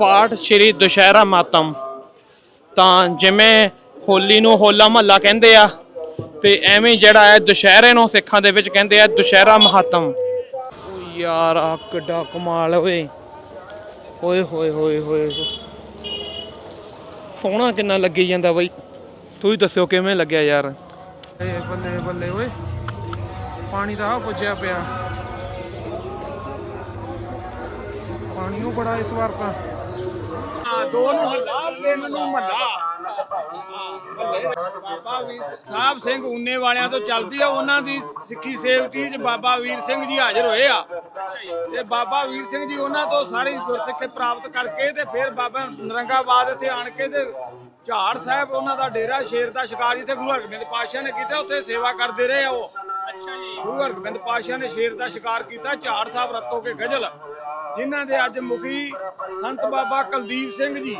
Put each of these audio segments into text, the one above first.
ਪਾਠ ਸ਼੍ਰੀ ਦੁਸ਼ਹਿਰਾ ਮਾਤਮ। ਤਾਂ ਜਿਵੇਂ ਹੋਲੀ ਨੂੰ ਹੋਲਾ ਮਹੱਲਾ ਕਹਿੰਦੇ ਆ, ਤੇ ਐਵੇਂ ਜਿਹੜਾ ਹੈ ਦੁਸ਼ਹਿਰੇ ਨੂੰ ਸਿੱਖਾਂ ਦੇ ਵਿੱਚ ਕਹਿੰਦੇ ਆ ਦੁਸ਼ਹਿਰਾ ਮਹਾਤਮ। ਯਾਰ ਆ ਕਿੱਡਾ ਕਮਾਲ ਓਏ। ਓਏ ਹੋਏ ਹੋਏ ਹੋਏ। ਸੋਹਣਾ ਕਿੰਨਾ ਲੱਗੀ ਜਾਂਦਾ ਬਈ। ਤੁਸੀਂ ਦੱਸਿਓ ਕਿਵੇਂ ਲੱਗਿਆ ਯਾਰ। ਏ ਬੱਲੇ ਬੱਲੇ ਓਏ। ਪਾਣੀ ਦਾ ਪੁੱਜਿਆ ਪਿਆ। ਪਾਣੀ ਉਹ ਬੜਾ ਇਸ ਵਾਰ ਤਾਂ। ਹਾਂ ਦੋ ਨੂੰ ਹੱਲਾ ਤਿੰਨ ਨੂੰ ਮਹੱਲਾ ਬਾਬਾ ਵੀਰ ਸਾਹਿਬ ਸਿੰਘ ਉਨੇ ਵਾਲਿਆਂ ਤੋਂ ਚੱਲਦੀ ਆ ਉਹਨਾਂ ਦੀ ਸਿੱਖੀ ਸੇਵਕੀ ਚ ਬਾਬਾ ਵੀਰ ਸਿੰਘ ਜੀ ਹਾਜ਼ਰ ਹੋਏ ਆ। ਤੇ ਬਾਬਾ ਵੀਰ ਸਿੰਘ ਜੀ ਉਹਨਾਂ ਤੋਂ ਸਾਰੀ ਗੁਰਸਿੱਖੀ ਪ੍ਰਾਪਤ ਕਰਕੇ ਤੇ ਫਿਰ ਬਾਬਾ ਨਰੰਗਾਬਾਦ ਇੱਥੇ ਆਣ ਕੇ ਤੇ ਝਾੜ ਸਾਹਿਬ ਉਹਨਾਂ ਦਾ ਡੇਰਾ ਸ਼ੇਰ ਦਾ ਸ਼ਿਕਾਰ ਜਿੱਥੇ ਗੁਰੂ ਹਰਗੋਬਿੰਦ ਪਾਤਸ਼ਾਹ ਨੇ ਕੀਤਾ ਉੱਥੇ ਸੇਵਾ ਕਰਦੇ ਰਹੇ ਆ ਉਹ। ਅੱਛਾ ਜੀ। ਗੁਰੂ ਹਰਗੋਬਿੰਦ ਪਾਤਸ਼ਾਹ ਨੇ ਸ਼ੇਰ ਦਾ ਸ਼ਿਕਾਰ ਕੀਤਾ ਝਾੜ ਸਾਹਿਬ ਰੱਤੋ ਕੇ ਗਜਲ ਜਿਨ੍ਹਾਂ ਦੇ ਅੱਜ ਮੁਖੀ ਸੰਤ ਬਾਬਾ ਕੁਲਦੀਪ ਸਿੰਘ ਜੀ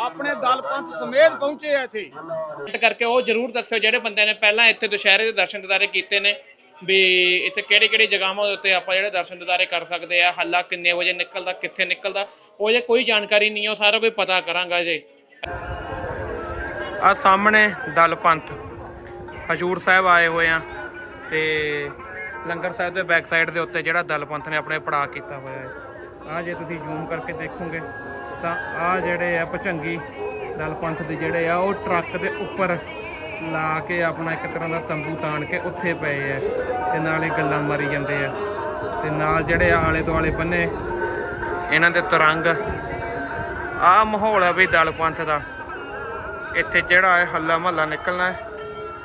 ਆਪਣੇ ਦਲ ਪੰਥ ਸਮੇਤ ਪਹੁੰਚੇ ਆ ਇੱਥੇ। ਕਮੈਂਟ ਕਰਕੇ ਉਹ ਜਰੂਰ ਦੱਸਿਓ ਜਿਹੜੇ ਬੰਦੇ ਨੇ ਪਹਿਲਾਂ ਇੱਥੇ ਦੁਸ਼ਹਿਰੇ ਦੇ ਦਰਸ਼ਨ ਦਿਦਾਰੇ ਕੀਤੇ ਨੇ ਵੀ ਇੱਥੇ ਕਿਹੜੇ ਕਿਹੜੇ ਜਗ੍ਹਾਵਾਂ ਦੇ ਉੱਤੇ ਆਪਾਂ ਜਿਹੜੇ ਦਰਸ਼ਨ ਦਿਦਾਰੇ ਕਰ ਸਕਦੇ ਆ ਹੱਲਾ ਕਿੰਨੇ ਵਜੇ ਨਿਕਲਦਾ ਕਿੱਥੇ ਨਿਕਲਦਾ ਉਹ ਜੇ ਕੋਈ ਜਾਣਕਾਰੀ ਨਹੀਂ ਹੈ ਉਹ ਸਾਰਾ ਕੋਈ ਪਤਾ ਕਰਾਂਗਾ ਜੇ ਆ ਸਾਹਮਣੇ ਦਲ ਪੰਥ ਹਜੂਰ ਸਾਹਿਬ ਆਏ ਹੋਏ ਆ ਤੇ ਲੰਗਰ ਸਾਹਿਬ ਦੇ ਬੈਕ ਸਾਈਡ ਦੇ ਉੱਤੇ ਜਿਹੜਾ ਦਲ ਪੰਥ ਨੇ ਆਪਣੇ ਪੜਾ ਕੀਤਾ ਹੋਇਆ ਹੈ। ਆ ਜੇ ਤੁਸੀਂ ਜ਼ੂਮ ਕਰਕੇ ਦੇਖੋਗੇ, ਤਾਂ ਆ ਜਿਹੜੇ ਆ ਭਚੰਗੀ ਦਲ ਪੰਥ ਦੇ ਜਿਹੜੇ ਆ, ਉਹ ਟਰੱਕ ਦੇ ਉੱਪਰ ਲਾ ਕੇ ਆਪਣਾ ਇੱਕ ਤਰ੍ਹਾਂ ਦਾ ਤੰਬੂ ਤਾਣ ਕੇ ਉੱਥੇ ਪਏ ਆ ਤੇ ਨਾਲੇ ਗੱਲਾਂ ਮਾਰੀ ਜਾਂਦੇ ਆ। ਤੇ ਨਾਲ ਜਿਹੜੇ ਆਲੇ ਦੁਆਲੇ ਬੰਨੇ, ਇਹਨਾਂ ਦੇ ਤਰੰਗ, ਆ ਮਾਹੌਲ ਆ ਵੀ ਦਲ ਪੰਥ ਦਾ। ਇੱਥੇ ਜਿਹੜਾ ਹੈ ਹੱਲਾ ਮਹੱਲਾ ਨਿਕਲਣਾ ਹੈ,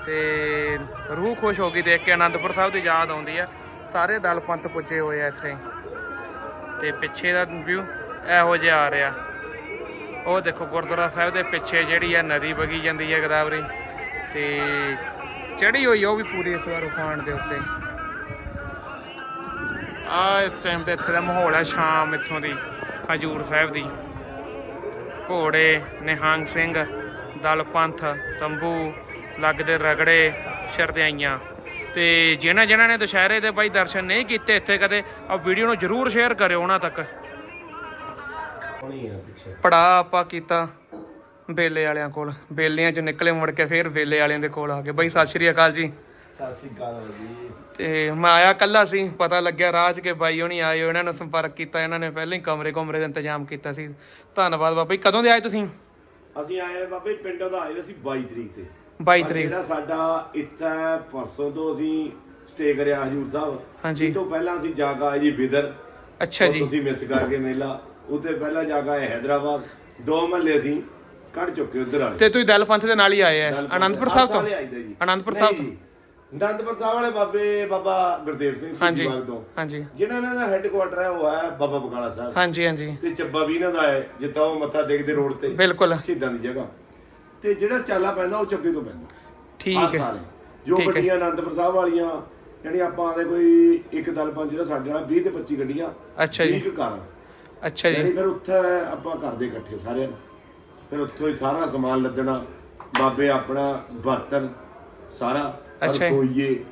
ਤੇ ਰੂਹ ਖੁਸ਼ ਹੋ ਗਈ ਦੇਖ ਕੇ ਆਨੰਦਪੁਰ ਸਾਹਿਬ ਦੀ ਯਾਦ ਆਉਂਦੀ ਆ। ਸਾਰੇ ਦਲ ਪੰਥ ਪੁੱਜੇ ਹੋਏ ਆ ਇੱਥੇ। ਤੇ ਪਿੱਛੇ ਦਾ ਵਿਊ ਇਹੋ ਜਿਹਾ ਆ ਰਿਹਾ। ਉਹ ਦੇਖੋ ਗੁਰਦੁਆਰਾ ਸਾਹਿਬ ਦੇ ਪਿੱਛੇ ਜਿਹੜੀ ਆ ਨਦੀ ਵਗੀ ਜਾਂਦੀ ਹੈ ਗਦਾਵਰੀ ਤੇ ਚੜੀ ਹੋਈ ਉਹ ਵੀ ਪੂਰੀ ਇਸ ਵਾਰ ਉਫਾਨ ਦੇ ਉੱਤੇ। ਆ ਇਸ ਟਾਈਮ ਤੇ ਇੱਥੇ ਦਾ ਮਾਹੌਲ ਹੈ ਸ਼ਾਮ ਇੱਥੋਂ ਦੀ, ਹਜੂਰ ਸਾਹਿਬ ਦੀ। ਘੋੜੇ, ਨਿਹੰਗ ਸਿੰਘ ਦਲ ਪੰਥ ਤੰਬੂ, ਲੱਗਦੇ ਰਗੜੇ ਸ਼ਰਦਿਆਈਆਂ ਤੇ ਜਿਨ੍ਹਾਂ ਜਿਨ੍ਹਾਂ ਨੇ ਦੁਸ਼ਹਿਰੇ ਦੇ ਬਾਈ ਦਰਸ਼ਨ ਨਹੀਂ ਕੀਤੇ ਇੱਥੇ ਕਦੇ ਆ ਵੀਡੀਓ ਨੂੰ ਜਰੂਰ ਸ਼ੇਅਰ ਕਰਿਓ ਉਹਨਾਂ ਤੱਕ। ਪੜਾ ਆਪਾਂ ਕੀਤਾ ਬੇਲੇ ਵਾਲਿਆਂ ਕੋਲ। ਬੇਲਿਆਂ ਚ ਨਿਕਲੇ ਮੁੜ ਕੇ ਫੇਰ ਬੇਲੇ ਵਾਲਿਆਂ ਦੇ ਕੋਲ ਆ ਗਏ ਬਾਈ ਸਤਿ ਸ਼੍ਰੀ ਅਕਾਲ ਜੀ। ਸਤਿ ਸ੍ਰੀ ਅਕਾਲ ਜੀ ਤੇ ਮੈਂ ਆਇਆ ਕੱਲਾ ਸੀ ਪਤਾ ਲੱਗਿਆ 'ਚ ਕਿ ਬਾਈ ਹੋਣੀ ਆਏ ਹੋ, ਇਹਨਾਂ ਨੂੰ ਸੰਪਰਕ ਕੀਤਾ ਇਹਨਾਂ ਨੇ ਪਹਿਲਾਂ ਹੀ ਕਮਰੇ ਕਮਰੇ ਦਾ ਇੰਤਜ਼ਾਮ ਕੀਤਾ ਸੀ। ਧੰਨਵਾਦ ਬਾਬਾ ਜੀ। ਕਦੋਂ ਦੇ ਆਏ ਤੁਸੀਂ? ਅਸੀਂ ਆਏ ਬਾਬੇ ਪਿੰਡੋਂ ਦਾ ਆਏ ਅਸੀਂ 22 ਤਰੀਕ ਤੇ। 22 ਪਰ ਤਰੀਕ। ਜਿਹੜਾ ਸਾਡਾ ਇੱਥੇ ਪਰਸੋਂ ਤੋਂ ਅਸੀਂ ਸਟੇ ਕਰਿਆ ਹਜੂਰ ਸਾਹਿਬ ਹਾਂਜੀ। ਇਹ ਤੋਂ ਪਹਿਲਾਂ ਅਸੀਂ ਜਾ ਕੇ ਆਏ ਜੀ ਬਿਦਰ। ਅੱਛਾ ਉਹ ਜੀ। ਤੁਸੀਂ ਮਿਸ ਕਰ ਗਏ ਮੇਲਾ। ਉੱਥੇ ਪਹਿਲਾਂ ਜਾ ਕੇ ਆਏ ਹੈਦਰਾਬਾਦ। ਦੋ ਮਹੱਲੇ ਅਸੀਂ ਕੱਢ ਚੁੱਕੇ ਉਧਰ ਵਾਲੇ। ਤੇ ਤੁਸੀਂ ਦਲ ਪੰਥ ਦੇ ਨਾਲ ਹੀ ਆਏ ਆ। ਆਨੰਦਪੁਰ ਸਾਹਿਬ ਤੋਂ। ਆਨੰਦਪੁਰ ਸਾਹਿਬ ਤੋਂ? ਜੀ। ਅਨੰਦਪੁਰ ਸਾਹਿਬ ਵਾਲੇ ਬਾਬੇ ਬਾਬਾ ਗੁਰਦੇਵ ਸਿੰਘ ਹਾਂਜੀ। ਬਾਗ ਤੋਂ। ਹਾਂਜੀ। ਜਿਨ੍ਹਾਂ ਦਾ ਹੈੱਡਕੁਆਟਰ ਹੈ ਉਹ ਹੈ ਬਾਬਾ ਬਕਾਲਾ ਸਾਹਿਬ। ਹਾਂਜੀ ਹਾਂਜੀ। ਤੇ ਚੱਬਾ ਵੀ ਇਹਨਾਂ ਦਾ ਹੈ ਜਿੱਥਾਂ ਉਹ ਮੱਥਾ ਟੇਕਦੇ ਰੋਡ ਤੇ। ਬਿਲਕੁਲ। ਸ਼ਹੀਦਾਂ ਦੀ ਜਗ੍ਹਾ। ਤੇ ਜਿਹੜਾ ਚਾਲਾ ਪੈਂਦਾ ਉਹ ਚੱਬੇ ਤੋਂ ਪੈਂਦਾ। ਠੀਕ ਹੈ। ਸਾਰੇ। ਜੋ ਠੀਕ ਹੈ। ਗੱਡੀਆਂ ਆਨੰਦਪੁਰ ਸਾਹਿਬ ਵਾਲੀਆਂ ਯਾਨੀ ਆਪਾਂ ਆਦੇ ਕੋਈ ਇੱਕ ਦਲ ਪੰਜ ਜਿਹੜਾ ਸਾਡੇ ਵਾਲਾ 20 ਤੇ 25 ਗੱਡੀਆਂ ਅੱਛਾ ਜੀ। 20 ਕਾਰ। ਅੱਛਾ ਯਾਨੀ ਜੀ ਫਿਰ ਉੱਥੇ ਆਪਾਂ ਕਰਦੇ ਇਕੱਠੇ ਸਾਰਿਆਂ ਨੂੰ। ਫਿਰ ਉੱਥੋਂ ਹੀ ਸਾਰਾ ਸਮਾਨ ਲੱਦਣਾ ਬਾਬੇ ਆਪਣਾ ਬਰਤਨ ਸਾਰਾ ਅੱਛਾ ਜੀ। ਰਸੋਈਏ।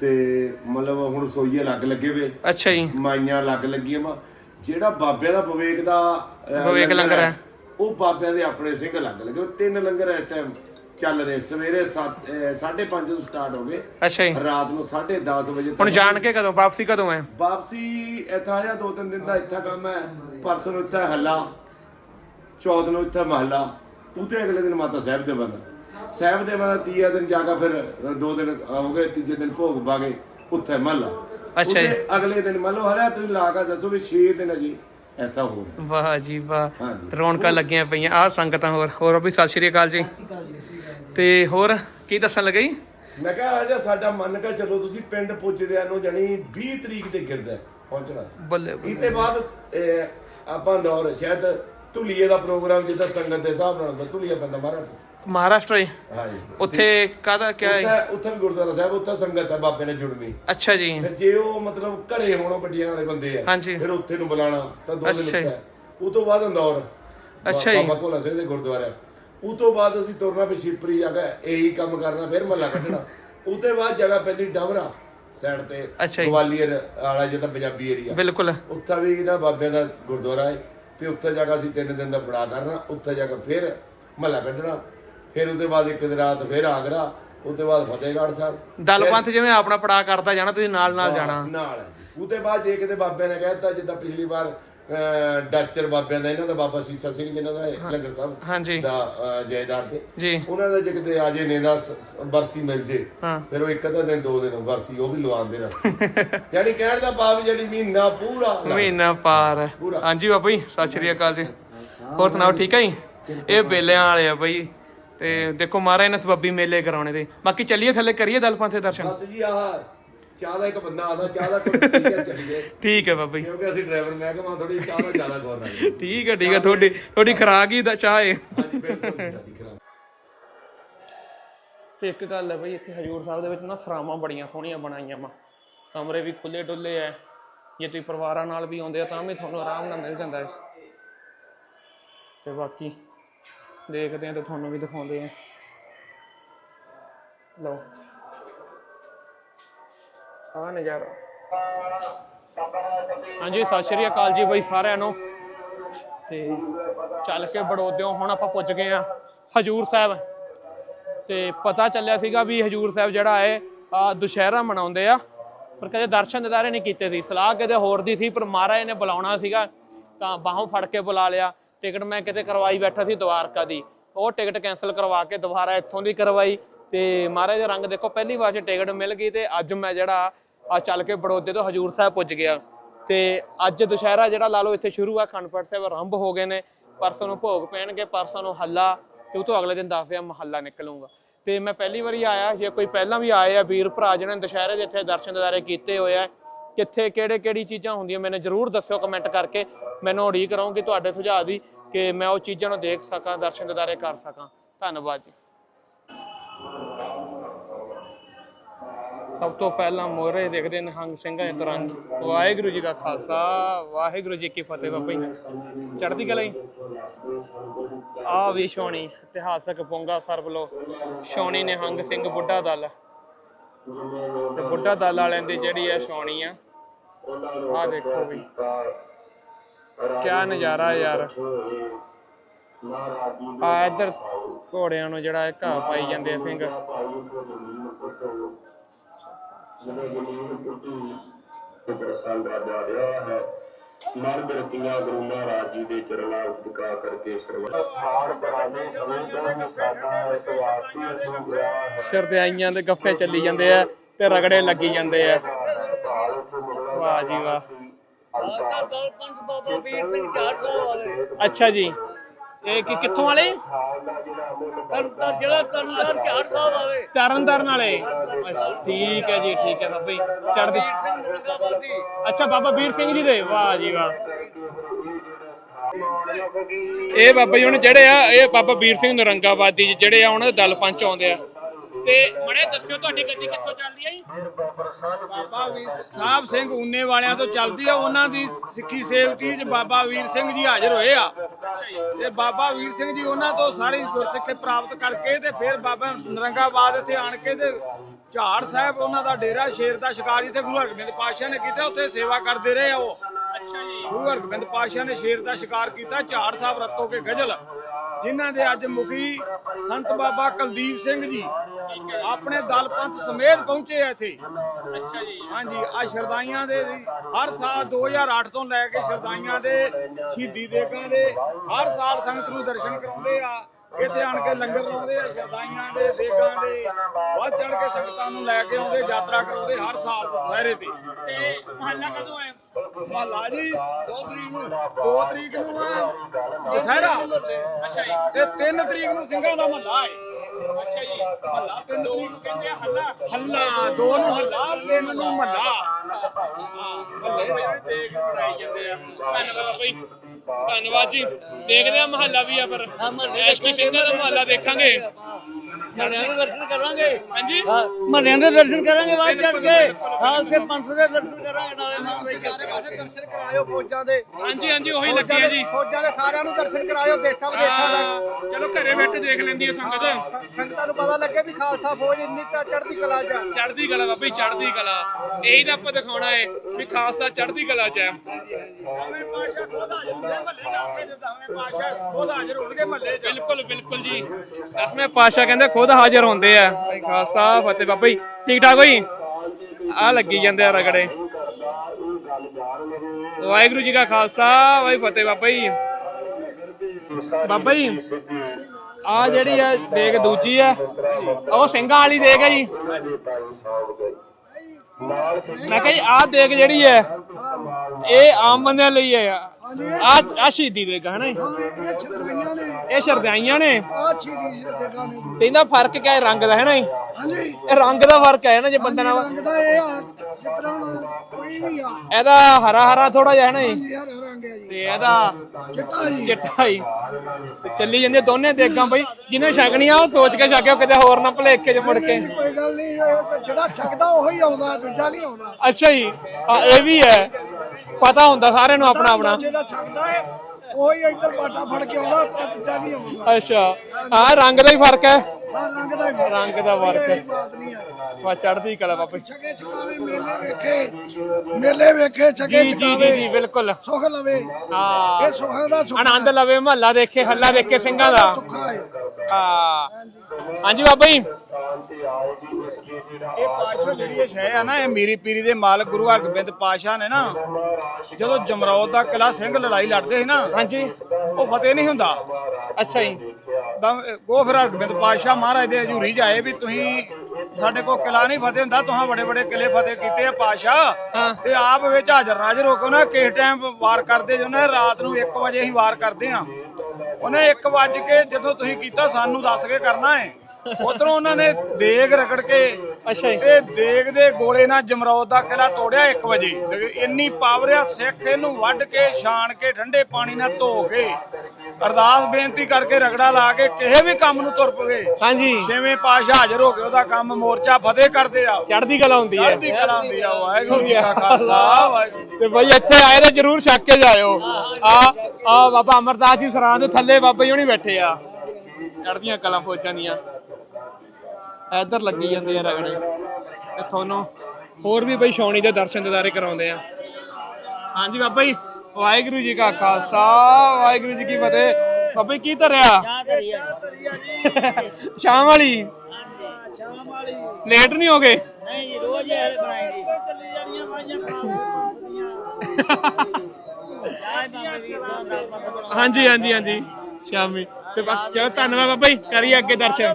ਤੇ ਮਤਲਬ ਹੁਣ ਰਸੋਈਏ ਅਲੱਗ ਲੱਗੇ ਵੇ। ਅੱਛਾ ਜੀ। ਮਾਈਆਂ ਅਲੱਗ ਲੱਗੀਆਂ ਵਾ। ਜਿਹੜਾ ਬਾਬਿਆਂ ਦਾ ਵਿਵੇਕ ਦਾ ਅਹ, ਵਿਵੇਕ ਲੰਗਰ ਹੈ। ਉਹ ਬਾਬਿਆਂ ਦੇ ਆਪਣੇ ਸਿੰਘ ਅਲੱਗ ਲੱਗੇ ਤਿੰਨ ਲੰਗਰ ਇਸ ਟਾਈਮ ਚੱਲ ਰਹੇ ਸਵੇਰੇ 7:30 ਤੋਂ ਸਟਾਰਟ ਹੋ ਗਏ। ਅੱਛਾ ਜੀ। ਰਾਤ ਨੂੰ 10:30 ਵਜੇ ਹੁਣ ਜਾਣ ਕੇ ਕਦੋਂ? ਵਾਪਸੀ ਕਦੋਂ ਹੈ? ਵਾਪਸੀ ਇੱਥੇ ਆ ਜਾ ਦੋ ਤਿੰਨ ਦਿਨ ਦਾ ਇੱਥੇ ਕੰਮ ਹੈ। ਪਰਸੋਂ ਨੂੰ ਇੱਥੇ ਹੱਲਾ ਚੌਥ ਨੂੰ ਇੱਥੇ ਮਹੱਲਾ। ਉਤੇ ਅਗਲੇ ਦਿਨ ਮਾਤਾ ਸਾਹਿਬ ਦੇ ਬੰਦਾ। ਸਾਹਿਬ ਦੇ ਬੰਦਾ ਤੀਆ ਦਿਨ ਜਾ ਕੇ ਫਿਰ ਦੋ ਦਿਨ ਹੋ ਗਏ ਤੀਜੇ ਦਿਨ ਭੋਗ ਪਾ ਗਏ ਉੱਥੇ ਮਹੱਲਾ। ਅੱਛਾ ਜੀ। ਅਗਲੇ ਦਿਨ ਮੰਨ ਲਓ ਹਰਿਆ ਤੁਸੀਂ ਲਾ ਕੇ ਦੱਸੋ ਵੀ 6 ਦਿਨ ਅਜੀ ਇੱਥੇ ਹੋ। ਰਿਹਾ ਵਾਹ ਜੀ ਵਾਹ। ਹਾਂਜੀ। ਰੌਣਕਾਂ ਲੱਗੀਆਂ ਪਈਆਂ। ਆਹ ਸੰਗਤਾਂ ਹੋਰ ਹੋਰ ਵੀ ਸਤਿ ਸ਼੍ਰੀ ਅਕਾਲ ਜੀ। ਤੇ ਹੋਰ ਕੀ ਦੱਸਣ ਲੱਗੇ ਜੀ? ਮੈਂ ਕਿਹਾ ਅਜਾ ਸਾਡਾ ਮੰਨ ਕੇ ਚੱਲੋ ਤੁਸੀਂ ਪਿੰਡ ਪੁੱਜਦਿਆਂ ਨੂੰ ਜਾਨੀ 20 ਤਰੀਕ ਤੇ ਗਿਰਦਾ ਪਹੁੰਚਣਾ ਸੀ। ਬੱਲੇ ਬੱਲੇ। ਇਹਦੇ ਬਾਅਦ ਇਹ, ਆਪਾਂ ਦੌਰ ਸ਼ਾਇਦ ਧੁਲੀਏ ਦਾ ਪ੍ਰੋਗਰਾਮ ਜਿੱਦਾਂ ਸੰਗਤ ਦੇ ਹਿਸਾਬ ਨਾਲ ਹੁੰਦਾ ਧੁਲੀਆ ਪੈਂਦਾ ਮਹਾਰਾਜ। ਮਹਾਰਾਸ਼ਟਰ ਹਾਂਜੀ। ਉੱਥੇ ਕਾਹਦਾ ਕਿਆ ਹੈ? ਉੱਥੇ ਉੱਥੇ ਵੀ ਗੁਰਦੁਆਰਾ ਸਾਹਿਬ ਉੱਥੇ ਸੰਗਤ ਹੈ ਬਾਬੇ ਨੇ ਜੁੜਨੀ। ਅੱਛਾ ਜੀ। ਫਿਰ ਜੇ ਉਹ ਮਤਲਬ ਘਰੇ ਹੋਣੋਂ ਵੱਡੀਆਂ ਵਾਲੇ ਬੰਦੇ ਆ ਹਾਂਜੀ। ਫਿਰ ਉੱਥੇ ਨੂੰ ਬੁਲਾਣਾ ਤਾਂ ਦੋ ਦਿਨ ਅੱਛਾ ਜੀ। ਉੱਥੇ ਉਹ ਤੋਂ ਬਾਅਦ ਅੰਦੌਰ ਅੱਛਾ ਜੀ। ਬਾਬਾ ਕੋਲਾ ਸਿੰਘ ਦੇ ਗੁਰਦੁਆਰਾ ਉਹ ਤੋਂ ਬਾਅਦ ਅਸੀਂ ਤੁਰਨਾ ਵੀ ਸ਼ਿਪਰੀ ਜਾ ਕੇ ਇਹੀ ਕੰਮ ਕਰਨਾ ਫਿਰ ਮੱਲਾ ਕੱਢਣਾ। ਉਹਦੇ ਬਾਅਦ ਜਗ੍ਹਾ ਪੈਂਦੀ ਡਮਰਾ ਸਾਈਡ ਤੇ ਜੀ। ਗਵਾਲੀਅਰ ਵਾਲਾ ਜਿਹੜਾ ਪੰਜਾਬੀ ਏਰੀਆ ਬਿਲਕੁਲ। ਉੱਥੇ ਵੀ ਨਾ ਬਾਬਿਆਂ ਦਾ ਗੁਰਦੁਆਰਾ ਹੈ। ਤੇ ਉੱਥੇ ਜਾ ਕੇ ਅਸੀਂ ਤਿੰਨ ਦਿਨ ਦਾ ਬੜਾ ਕਰਨਾ ਉੱਥੇ ਜਾ ਕੇ ਫਿਰ ਮਹੱਲਾ ਕੱਢਣਾ। ਫਿਰ ਉਹਦੇ ਬਾਅਦ ਇੱਕ ਦਿਨ ਰਾਤ ਫਿਰ ਆਗਰਾ ਉਹਦੇ ਬਾਅਦ ਫਤਿਹਗੜ੍ਹ ਸਾਹਿਬ। ਦਲ ਪੰਥ ਜਿਵੇਂ ਆਪਣਾ ਪੜਾ ਕਰਦਾ ਜਾਣਾ ਤੁਸੀਂ ਨਾਲ ਨਾਲ ਜਾਣਾ। ਨਾਲ। ਉਹਦੇ ਬਾਅਦ ਜੇ ਕਿਤੇ ਬਾਬਿਆਂ ਨੇ ਕਹਿਤਾ ਜਿੱਦਾਂ ਪਿਛਲੀ ਵਾਰ ਡਾਚਰ ਬਾਬਿਆਂ ਦਾ ਇਹਨਾਂ ਦਾ ਬਾਬਾ ਸੀਸਾ ਸਿੰਘ ਜਿਨ੍ਹਾਂ ਦਾ ਲੰਗਰ ਸਾਹਿਬ ਹਾਂਜੀ। ਦਾ ਜੈਦਾਰ ਤੇ ਜੀ। ਉਹਨਾਂ ਦਾ ਜੇ ਕਿਤੇ ਆਜੇ ਨੇ ਦਾ ਬਰਸੀ ਮਿਲ ਜੇ ਫਿਰ ਉਹ ਇੱਕ ਅੱਧਾ ਦਿਨ ਦੋ ਦਿਨ ਬਰਸੀ ਉਹ ਵੀ ਲਵਾਉਂਦੇ ਰਸਤੇ। ਯਾਨੀ ਕਹਿਣ ਦਾ ਭਾਵ ਜਿਹੜੀ ਮਹੀਨਾ ਪੂਰਾ ਮਹੀਨਾ ਪੂਰਾ। ਹਾਂਜੀ ਬਾਬਾ ਜੀ ਸਤਿ ਸ਼੍ਰੀ ਅਕਾਲ ਜੀ। ਹੋਰ ਸੁਣਾਓ ਠੀਕ ਹੈ ਜੀ? ਇਹ ਬੇਲਿਆਂ ਵਾਲੇ ਆ ਬਾਈ। ਤੇ ਦੇਖੋ ਮਹਾਰਾਜ ਨੇ ਸਬੱਬੀ ਮੇਲੇ ਕਰਾਉਣੇ ਤੇ ਬਾਕੀ ਚੱਲੀਏ ਥੱਲੇ ਕਰੀਏ ਦਲ ਪੰਥ ਦੇ ਦਰਸ਼ਨ। ਬਸ ਜੀ ਆਹ ਚਾਹ ਦਾ ਇੱਕ ਬੰਦਾ ਆਦਾ ਚਾਹ ਦਾ ਕੋਈ ਚੱਲੀਏ। ਠੀਕ ਹੈ ਬਾਬਾ ਜੀ। ਕਿਉਂਕਿ ਅਸੀਂ ਡਰਾਈਵਰ ਮੈਂ ਕਹਾਂ ਥੋੜੀ ਚਾਹ ਦਾ ਜ਼ਿਆਦਾ ਗੌਰ ਰੱਖਦੇ ਠੀਕ ਹੈ ਠੀਕ ਹੈ ਤੁਹਾਡੀ ਤੁਹਾਡੀ ਖਰਾਕ ਹੀ ਦਾ ਚਾਹ ਹੈ। ਹਾਂਜੀ ਬਿਲਕੁਲ ਸਾਡੀ ਤੇ ਇੱਕ ਗੱਲ ਹੈ ਬਈ ਇੱਥੇ ਹਜੂਰ ਸਾਹਿਬ ਦੇ ਵਿੱਚ ਨਾ ਸਰਾਵਾਂ ਬੜੀਆਂ ਸੋਹਣੀਆਂ ਬਣਾਈਆਂ ਵਾ। ਕਮਰੇ ਵੀ ਖੁੱਲੇ ਡੁੱਲੇ ਐ। ਜੇ ਤੁਸੀਂ ਪਰਿਵਾਰਾਂ ਨਾਲ ਵੀ ਆਉਂਦੇ ਆ ਤਾਂ ਵੀ ਤੁਹਾਨੂੰ ਆਰਾਮ ਨਾਲ ਮਿਲ ਜਾਂਦਾ ਹੈ ਤੇ ਬਾਕੀ ਦੇਖਦੇ ਆ ਤੇ ਤੁਹਾਨੂੰ ਵੀ ਦਿਖਾਉਂਦੇ ਆ। ਲਓ। ਆ ਨਜ਼ਾਰਾ। ਹਾਂਜੀ, ਸਤਿ ਸ਼੍ਰੀ ਅਕਾਲ ਜੀ ਬਈ ਸਾਰਿਆਂ ਨੂੰ। ਤੇ ਚੱਲ ਕੇ ਬੜੋਦਿਓ ਹੁਣ ਆਪਾਂ ਪੁੱਜ ਗਏ ਆ ਹਜੂਰ ਸਾਹਿਬ। ਤੇ ਪਤਾ ਚੱਲਿਆ ਸੀਗਾ ਵੀ ਹਜੂਰ ਸਾਹਿਬ ਜਿਹੜਾ ਹੈ ਦੁਸ਼ਹਿਰਾ ਮਨਾਉਂਦੇ ਆ। ਪਰ ਕਦੇ ਦਰਸ਼ਨ ਦਿਦਾਰੇ ਨਹੀਂ ਕੀਤੇ ਸੀ। ਸਲਾਹ ਕਿਤੇ ਹੋਰ ਦੀ ਸੀ, ਪਰ ਮਹਾਰਾਜ ਨੇ ਬੁਲਾਉਣਾ ਸੀਗਾ, ਤਾਂ ਬਾਹੋਂ ਫੜ ਕੇ ਬੁਲਾ ਲਿਆ। ਟਿਕਟ ਮੈਂ ਕਿਤੇ ਕਰਵਾਈ ਬੈਠਾ ਸੀ ਦਵਾਰਕਾ ਦੀ। ਉਹ ਟਿਕਟ ਕੈਨਸਲ ਕਰਵਾ ਕੇ ਦੁਬਾਰਾ ਇੱਥੋਂ ਦੀ ਕਰਵਾਈ। ਤੇ ਮਹਾਰਾਜ ਦੇ ਰੰਗ ਦੇਖੋ, ਪਹਿਲੀ ਵਾਰ 'ਚ ਟਿਕਟ ਮਿਲ ਗਈ ਤੇ ਅੱਜ ਮੈਂ ਜਿਹੜਾ ਆ ਚੱਲ ਕੇ ਬੜੋਦੇ ਤੋਂ ਹਜੂਰ ਸਾਹਿਬ ਪੁੱਜ ਗਿਆ। ਤੇ ਅੱਜ ਦੁਸ਼ਹਿਰਾ ਜਿਹੜਾ ਲਾ ਲਓ, ਇੱਥੇ ਸ਼ੁਰੂ ਆ, ਖੰਡਪੜ ਸਾਹਿਬ ਆਰੰਭ ਹੋ ਗਏ ਨੇ। ਪਰਸੋਂ ਨੂੰ ਭੋਗ ਪੈਣਗੇ, ਪਰਸੋਂ ਨੂੰ ਹੱਲਾ ਤੇ ਉਹ ਤੋਂ ਅਗਲੇ ਦਿਨ ਦੱਸਦੇ ਆ, ਮਹੱਲਾ ਨਿਕਲੂਗਾ। ਤੇ ਮੈਂ ਪਹਿਲੀ ਵਾਰੀ ਆਇਆ, ਜੇ ਕੋਈ ਪਹਿਲਾਂ ਵੀ ਆਏ ਆ ਵੀਰ ਭਰਾ, ਜਿਹਨਾਂ ਨੇ ਦੁਸ਼ਹਿਰੇ ਦੇ ਇੱਥੇ ਦਰਸ਼ਨ ਦਿਦਾਰੇ ਕੀਤੇ ਹੋਏ ਆ ਕਿੱਥੇ, ਕਿਹੜੇ, ਕਿਹੜੀ ਚੀਜ਼ਾਂ ਹੁੰਦੀਆਂ, ਮੈਨੂੰ ਜਰੂਰ ਦੱਸਿਓ ਕਮੈਂਟ ਕਰਕੇ। ਮੈਨੂੰ ਉਡੀਕ ਕਰਾਂਗੀ ਤੁਹਾਡੇ ਸੁਝਾਅ ਦੀ ਕਿ ਮੈਂ ਉਹ ਚੀਜ਼ਾਂ ਨੂੰ ਦੇਖ ਸਕਾਂ, ਦਰਸ਼ਨ ਦਿਦਾਰੇ ਕਰ ਸਕਾਂ। ਧੰਨਵਾਦ ਜੀ। ਸਭ ਤੋਂ ਪਹਿਲਾਂ ਮੋਹਰੇ ਦੇਖਦੇ ਨਿਹੰਗ ਸਿੰਘਾਂ ਦੇ ਤਰੰਗ। ਵਾਹਿਗੁਰੂ ਜੀ ਕਾ ਖਾਲਸਾ, ਵਾਹਿਗੁਰੂ ਜੀ ਕੀ ਫਤਿਹ ਬਾਬਾ ਜੀ। ਚੜ੍ਹਦੀ ਕਲਾ ਜੀ। ਆ ਵੀ ਸ਼ੌਣੀ ਇਤਿਹਾਸਕ ਪੋਂਗਾ ਸਰ ਵੱਲੋਂ ਸ਼ੌਣੀ ਨਿਹੰਗ ਸਿੰਘ ਬੁੱਢਾ ਦਲ। ਤੇ ਬੁੱਢਾ ਦਲ ਵਾਲਿਆਂ ਦੀ ਜਿਹੜੀ ਹੈ ਸ਼ੌਣੀ ਆ ਆ ਦੇਖੋ ਵੀ। ਕਿਆ ਨਜ਼ਾਰਾ ਯਾਰ। ਆ ਇੱਧਰ ਘੋੜਿਆਂ ਨੂੰ ਜਿਹੜਾ ਇਹ ਘਾਹ ਪਾਈ ਜਾਂਦੇ ਆ ਸਿੰਘ। ਪ੍ਰਸੰਨ ਰਾਜਾ ਰਿਹਾ ਹੈ ਮਨ ਬਿਰਤੀਆਂ ਗੁਰੂ ਮਹਾਰਾਜ ਜੀ ਦੇ ਚਰਨਾਂ ਵਿੱਚ ਟਿਕਾ ਕਰਕੇ ਸਰਵ ਸਥਾਨ ਬਣਾਵੇ ਸਮੇਂ ਤੋਂ ਸਾਡਾ ਸਵਾਸੀ ਸੁਭਿਆ ਹੈ। ਸ਼ਰਦਿਆਈਆਂ ਦੇ ਗੱਫੇ ਚੱਲੀ ਜਾਂਦੇ ਆ ਤੇ ਰਗੜੇ ਲੱਗੀ ਜਾਂਦੇ ਆ। ਵਾਹ ਜੀ ਵਾਹ। ਅੱਛਾ ਜੀ। ਇਹ ਕਿ ਕਿੱਥੋਂ ਵਾਲੇ? ਕਰਤਾ ਜਿਹੜਾ ਕਰਨਦਾਰ ਝਾੜਦਾ ਵਾਲੇ ਤਰਨਤਾਰਨ ਵਾਲੇ। ਅੱਛਾ, ਠੀਕ ਹੈ ਜੀ ਠੀਕ ਹੈ ਬਾਬਾ ਜੀ। ਚੜ੍ਹਦੀ ਅੱਛਾ ਬਾਬਾ ਵੀਰ ਸਿੰਘ ਜੀ ਦੇ। ਵਾਹ ਜੀ ਵਾਹ। ਇਹ ਬਾਬਾ ਜੀ ਹੁਣ ਜਿਹੜੇ ਆ ਇਹ ਬਾਬਾ ਵੀਰ ਸਿੰਘ ਨਰੰਗਾਬਾਦੀ ਜੀ ਜਿਹੜੇ ਆ ਉਹਨਾਂ ਦੇ ਦਲ ਪੰਚ ਆਉਂਦੇ ਆ। ਤੇ ਮੜੇ ਦੱਸਿਓ ਤੁਹਾਡੀ ਗੱਡੀ ਕਿੱਥੋਂ ਚੱਲਦੀ ਆ ਜੀ? ਬਾਬਾ ਵੀਰ ਸਾਹਿਬ ਸਿੰਘ ਊਨੇ ਵਾਲਿਆਂ ਤੋਂ ਚੱਲਦੀ ਆ ਉਹਨਾਂ ਦੀ ਸਿੱਖੀ ਸੇਵਟੀ 'ਚ ਬਾਬਾ ਵੀਰ ਸਿੰਘ ਜੀ ਹਾਜ਼ਰ ਹੋਏ ਆ। ਤੇ ਬਾਬਾ ਵੀਰ ਸਿੰਘ ਜੀ ਉਹਨਾਂ ਤੋਂ ਸਾਰੀ ਗੁਰਸਿੱਖੀ ਪ੍ਰਾਪਤ ਕਰਕੇ ਤੇ ਫਿਰ ਬਾਬਾ ਨਰੰਗਾਬਾਦ ਇੱਥੇ ਆਣ ਕੇ ਤੇ ਝਾੜ ਸਾਹਿਬ ਉਹਨਾਂ ਦਾ ਡੇਰਾ ਸ਼ੇਰ ਦਾ ਸ਼ਿਕਾਰ ਜਿੱਥੇ ਗੁਰੂ ਹਰਗੋਬਿੰਦ ਪਾਤਸ਼ਾਹ ਨੇ ਕੀਤਾ ਉੱਥੇ ਸੇਵਾ ਕਰਦੇ ਰਹੇ ਆ ਉਹ। ਅੱਛਾ ਜੀ। ਗੁਰੂ ਹਰਗੋਬਿੰਦ ਪਾਤਸ਼ਾਹ ਨੇ ਸ਼ੇਰ ਦਾ ਸ਼ਿਕਾਰ ਕੀਤਾ ਝਾੜ ਸਾਹਿਬ ਰੱਤੋ ਕੇ ਗਜਲ ਜਿਨ੍ਹਾਂ ਦੇ ਅੱਜ ਮੁਖੀ ਸੰਤ ਬਾਬਾ ਕੁਲਦੀਪ ਸਿੰਘ ਜੀ ਆਪਣੇ ਦਲ ਪੰਥ ਸਮੇਤ ਪਹੁੰਚੇ ਆ ਇੱਥੇ। ਅੱਛਾ ਜੀ। ਹਾਂਜੀ ਆ ਸ਼ਰਦਾਈਆਂ ਦੇ ਹਰ ਸਾਲ 2008 ਤੋਂ ਲੈ ਕੇ ਸ਼ਰਦਾਈਆਂ ਦੇ ਸ਼ਹੀਦੀ ਦੇਗਾਂ ਦੇ ਹਰ ਸਾਲ ਸੰਗਤ ਨੂੰ ਦਰਸ਼ਨ ਕਰਾਉਂਦੇ ਆ ਇੱਥੇ ਆਣ ਕੇ ਲੰਗਰ ਲਾਉਂਦੇ ਆ ਸ਼ਰਦਾਈਆਂ ਦੇ ਦੇਗਾਂ ਦੇ ਵੱਧ ਚੜ ਕੇ ਸੰਗਤਾਂ ਨੂੰ ਲੈ ਕੇ ਆਉਂਦੇ ਯਾਤਰਾ ਕਰਾਉਂਦੇ ਹਰ ਸਾਲ ਦੁਸਹਿਰੇ ਤੇ। ਤੇ ਮਹੱਲਾ ਕਦੋਂ ਹੈ? ਮਹੱਲਾ ਜੀ ਦੋ ਤਰੀਕ ਨੂੰ 2 ਤਰੀਕ ਨੂੰ ਆ ਦੁਸਹਿਰਾ। ਅੱਛਾ ਜੀ। ਤੇ 3 ਤਰੀਕ ਨੂੰ ਸਿੰਘਾਂ ਦਾ ਮਹੱਲਾ ਹੈ। ਅੱਛਾ ਜੀ ਮਹੱਲਾ 3 ਤਰੀਕ ਨੂੰ ਕਹਿੰਦੇ ਆ ਹੱਲਾ ਹੱਲਾ ਦੋ ਨੂੰ ਹੱਲਾ ਤਿੰਨ ਨੂੰ ਦੇਖ ਬਣਾਈ ਜਾਂਦੇ ਆ। ਧੰਨਵਾਦ ਬਾਈ ਧੰਨਵਾਦ ਜੀ। ਦੇਖਦੇ ਆ ਮਹੱਲਾ ਵੀ ਆ ਪਰ ਐਸਟੀ ਸਿੰਘਾਂ ਦਾ ਮਹੱਲਾ ਦੇਖਾਂਗੇ। ਮਹੱਲਿਆਂ ਦੇ ਦਰਸ਼ਨ ਕਰਾਂਗੇ। ਹਾਂਜੀ। ਹਾਂ ਮਹੱਲਿਆਂ ਦੇ ਦਰਸ਼ਨ ਕਰਾਂਗੇ ਬਾਅਦ ਚੜ ਕੇ। ਹਾਂ ਉੱਥੇ ਪੰਥ ਦੇ ਦਰਸ਼ਨ ਕਰਾਂਗੇ ਨਾਲੇ ਨਾਲ ਲੈ ਕੇ ਪਾਸੇ ਦਰਸ਼ਨ ਕਰਾਇਓ ਫੌਜਾਂ ਦੇ। ਹਾਂਜੀ ਹਾਂਜੀ ਉਹੀ ਲੱਗੀ ਹੈ ਜੀ। ਫੌਜਾਂ ਦੇ ਸਾਰਿਆਂ ਨੂੰ ਦਰਸ਼ਨ ਕਰਾਇਓ ਦੇਸਾਂ ਵਿਦੇਸਾਂ ਦਾ। ਚਲੋ ਘਰੇ ਬੈਠੇ ਦੇਖ ਲੈਂਦੀ ਹੈ ਸੰਗਤ ਸੰਗਤਾਂ ਨੂੰ ਪਤਾ ਲੱਗੇ ਵੀ ਖਾਲਸਾ ਫੌਜ ਇੰਨੀ ਤਾਂ ਚੜ੍ਹਦੀ ਕਲਾ 'ਚ। ਚੜ੍ਹਦੀ ਕਲਾ ਬਾਬਾ ਜੀ ਚੜ੍ਹਦੀ ਕਲਾ। ਇਹੀ ਤਾਂ ਆਪਾਂ ਦਿਖਾਉਣਾ ਹੈ ਵੀ ਖਾਲਸਾ ਚੜ੍ਹਦੀ ਕਲਾ ਚ ਹੈ ਦਸਵੇਂ ਪਾਸ਼ਾ ਖੁਦ ਹਾਜ਼ਰ ਦਸਵੇਂ ਪਾਸ਼ਾ ਖੁਦ ਹਾਜ਼ਰ ਹੋਣਗੇ ਮਹੱਲੇ 'ਚ। ਬਿਲਕੁਲ ਬਿਲਕੁਲ ਜੀ। ਦਸਵੇਂ ਪਾਤਸ਼ਾਹ ਕਹਿੰਦੇ ਖੁਦ ਹਾਜ਼ਰ ਹੁੰਦੇ ਆ। ਭਾਈ ਖਾਲਸਾ, ਫਤਿਹ ਬਾਬਾ ਜੀ। ਠੀਕ ਠਾਕ ਹੋਈ ਆ ਲੱਗੀ ਜਾਂਦੇ ਆ ਰਗੜੇ। ਵਾਹਿਗੁਰੂ ਜੀ ਕਾ ਖਾਲਸਾ, ਵਾਹਿ ਫਤਿਹ ਬਾਬਾ ਜੀ। ਬਾਬਾ ਜੀ, ਆ ਜਿਹੜੀ ਆ ਦੇਖ ਦੂਜੀ ਆ, ਉਹ ਸਿੰਘਾਂ ਵਾਲੀ ਦੇਖ ਹੈ ਜੀ। ਮੈਂ ਕਿਹਾ ਜੀ ਆਹ ਦੇਗ ਜਿਹੜੀ ਹੈ ਇਹ ਆਮ ਬੰਦਿਆਂ ਲਈ ਹੈ। ਆ ਆ ਸ਼ਹੀਦੀ ਦੇਗ ਹੈ ਨਾ ਜੀ? ਇਹ ਛਦਾਈਆਂ ਨੇ। ਇਹ ਸ਼ਰਦਾਈਆਂ ਨੇ। ਆ ਛੀਦੀ ਦੇਖਾਂ ਨੇ। ਤੇ ਇਹਦਾ ਫ਼ਰਕ ਕਿਆ ਹੈ? ਰੰਗ ਦਾ ਹੈ ਨਾ ਜੀ? ਹਾਂਜੀ। ਇਹ ਰੰਗ ਦਾ ਫ਼ਰਕ ਹੈ ਨਾ ਜੇ ਬੰਦੇ ਨਾਲ ਰੰਗ ਦਾ ਇਹ ਆ। ਜਿਸ ਤਰ੍ਹਾਂ ਹੁਣ ਕੋਈ ਵੀ ਆ। ਇਹਦਾ ਹਰਾ ਹਰਾ ਥੋੜਾ ਜਿਹਾ ਹੈ ਨਾ ਜੀ। ਜੀ ਹਰਾ ਰੰਗ ਹੈ ਜੀ। ਤੇ ਇਹਦਾ ਚਿੱਟਾ ਜੀ। ਚਿੱਟਾ ਹੀ ਤੇ ਚੱਲੀ ਜਾਂਦੀਆਂ ਦੋਨੇ ਦੇਗਾਂ ਬਈ। ਜਿਹਨੇ ਛਕਣੀਆਂ ਉਹ ਸੋਚ ਕੇ ਛਕਿਓ ਕਿਤੇ ਹੋਰ ਨਾ ਭਲੇਖੇ ਚ ਮੁੜ ਕੇ। ਨਹੀਂ, ਕੋਈ ਗੱਲ ਨਹੀਂ ਇਹ ਤਾਂ ਜਿਹੜਾ ਛਕਦਾ ਉਹੀ ਆਉਂਦਾ ਦੂਜਾ ਨਹੀਂ ਆਉਂਦਾ। ਅੱਛਾ ਜੀ। ਆ ਇਹ ਵੀ ਹੈ। ਪਤਾ ਹੁੰਦਾ ਸਾਰਿਆਂ ਨੂੰ ਆਪਣਾ ਆਪਣਾ ਜਿਹੜਾ ਛਕਦਾ ਹੈ ਉਹੀ ਇੱਧਰ ਬਾਟਾ ਫੜ ਕੇ ਆਉਂਦਾ ਉਤਰਾ ਦੂਜਾ ਨਹੀਂ ਆਉਂਦਾ। ਅੱਛਾ। ਆ ਰੰਗ ਦਾ ਹੀ ਫ਼ਰਕ ਹੈ? ਆ ਰੰਗ ਦਾ ਹੀ ਰੰਗ ਦਾ ਫ਼ਰਕ ਹੈ। ਬਾਤ ਨਹੀਂ ਵਾ ਚੜਦੀ ਕਲਾ ਬਾਬਾ ਜੀ। ਛਕੇ ਛਕਾਵੇ ਮੇਲੇ ਵੇਖੇ ਮੇਲੇ ਵੇਖੇ ਛਕੇ ਜੀ ਜੀ ਜੀ ਛਕਾਵੇ। ਜੀ ਬਿਲਕੁਲ। ਸੁਖ ਲਵੇ। ਹਾਂ। ਇਹ ਸੁਖਾਂ ਦਾ ਸੁੱਖ ਆਨੰਦ ਲਵੇ ਮਹੱਲਾ ਦੇਖੇ ਹੱਲਾ ਦੇਖੇ ਸਿੰਘਾਂ ਦਾ ਸੁੱਖਾ ਹੈ। ਹਾਂ। ਹਾਂਜੀ ਬਾਬਾ ਜੀ। ਇਹ ਪਾਸ਼ਾ ਜਿਹੜੀ ਇਹ ਸ਼ੈ ਆ ਨਾ ਇਹ ਮੀਰੀ ਪੀਰੀ ਦੇ ਮਾਲਕ ਗੁਰੂ ਹਰਗੋਬਿੰਦ ਪਾਸ਼ਾ ਨੇ ਨਾ ਜਦੋਂ ਜਮਰੌਦ ਦਾ ਕਿਲਾ ਸਿੰਘ ਲੜਾਈ ਲੜਦੇ ਸੀ ਨਾ ਹਾਂਜੀ। ਉਹ ਫਤਿਹ ਨਹੀਂ ਹੁੰਦਾ। ਅੱਛਾ ਜੀ। ਤਾਂ ਉਹ ਫਿਰ ਹਰਗੋਬਿੰਦ ਪਾਸ਼ਾ ਮਹਾਰਾਜ ਦੇ ਹਜ਼ੂਰੀ ਜਾਏ ਵੀ ਤੁਸੀਂ ਸਾਡੇ ਕੋਲ ਕਿਲਾ ਨਹੀਂ ਫਤਿਹ ਹੁੰਦਾ ਤੁਸੀਂ ਬੜੇ ਬੜੇ ਕਿਲੇ ਫਤਿਹ ਕੀਤੇ ਆ ਪਾਸ਼ਾ। ਤੇ ਆਪ ਵਿੱਚ ਹਾਜ਼ਰ ਨਾਜ਼ਰ ਹੋ ਕੇ ਉਹਨਾਂ ਕਿਸ ਟਾਈਮ ਵਾਰ ਕਰਦੇ ਜੋ ਨਾ ਰਾਤ ਨੂੰ 1 ਵਜੇ ਹੀ ਵਾਰ ਕਰਦੇ ਆ। ਉਹਨੇ 1 ਵਜ ਕੇ ਜਦੋਂ ਤੁਸੀਂ ਕੀਤਾ ਸਾਨੂੰ ਦੱਸ ਕੇ ਕਰਨਾ ਹੈ ਉਧਰੋਂ ਉਹਨਾਂ ਨੇ ਦੇਗ ਰਗੜ ਕੇ ਤੇ ਦੇਗ ਦੇ ਗੋਲੇ ਨਾਲ ਜਮਰੌਦ ਦਾ ਕਿਲਾ ਤੋੜਿਆ 1 ਵਜੇ। ਇੰਨੀ ਪਾਵਰ ਆ ਸਿੱਖ ਇਹਨੂੰ ਵੱਢ ਕੇ ਛਾਣ ਕੇ ਠੰਡੇ ਪਾਣੀ ਨਾਲ ਧੋ ਕੇ ਅਰਦਾਸ ਬੇਨਤੀ ਕਰਕੇ ਰਗੜਾ ਲਾ ਕੇ ਕਿਸੇ ਵੀ ਕੰਮ ਨੂੰ ਤੁਰ ਪਵੇ। ਹਾਂਜੀ। ਛੇਵੇਂ ਪਾਸ਼ਾ ਹਾਜ਼ਰ ਹੋ ਕੇ ਉਹਦਾ ਕੰਮ ਮੋਰਚਾ ਫਤਿਹ ਕਰਦੇ ਆ। ਚੜ੍ਹਦੀ ਕਲਾ ਹੁੰਦੀ ਹੈ। ਚੜ੍ਹਦੀ ਕਲਾ ਹੁੰਦੀ ਆ ਵਾਹਿਗੁਰੂ ਜੀ ਕਾ ਖਾਲਸਾ ਵਾਹਿਗੁਰੂ ਜੀ ਤੇ ਬਈ ਇੱਥੇ ਆਏ ਤਾਂ ਜਰੂਰ ਛੱਕ ਕੇ ਜਾਇਓ। ਆ ਆ ਬਾਬਾ ਅਮਰਦਾਸ ਜੀ ਸਰਾਂ ਦੇ ਥੱਲੇ ਬਾਬਾ ਜੀ ਹੁਣੀ ਬੈਠੇ ਆ। ਚੜ੍ਹਦੀਆਂ ਕਲਾਂ ਫੌਜਾਂ ਦੀਆਂ। ਇੱਧਰ ਲੱਗੀ ਜਾਂਦੇ ਆ ਰਗੜੇ। ਤੇ ਤੁਹਾਨੂੰ ਹੋਰ ਵੀ ਬਈ ਛਾਉਣੀ ਦੇ ਦਰਸ਼ਨ ਦਿਦਾਰੇ ਕਰਾਉਂਦੇ ਆ। ਹਾਂਜੀ ਬਾਬਾ ਜੀ। ਵਾਹਿਗੁਰੂ ਜੀ ਕਾ ਖਾਲਸਾ ਵਾਹਿਗੁਰੂ ਜੀ ਕੀ ਫਤਿਹ। ਬਾਬਾ ਜੀ ਕੀ ਧਰਿਆ? ਸ਼ਾਮ ਵਾਲੀ। ਸ਼ਾਮ ਵਾਲੀ ਲੇਟ ਨਹੀਂ ਹੋ ਗਏ? ਨਹੀਂ ਜੀ ਰੋਜ਼ ਇਹ ਬਣਾਏਗੀ ਚੱਲੀ ਜਾਣੀਆਂ ਵਾਈਆਂ ਚਾਹ ਬਾਬਾ ਵੀ ਸੌਂਦਾ ਪੰਦ ਬਣਾ ਹਾਂਜੀ ਹਾਂਜੀ ਹਾਂਜੀ। ਸ਼ਾਮੀ। ਤੇ ਚਲੋ ਧੰਨਵਾਦ ਬਾਬਾ ਜੀ ਕਰੀਏ ਅੱਗੇ ਦਰਸ਼ਨ।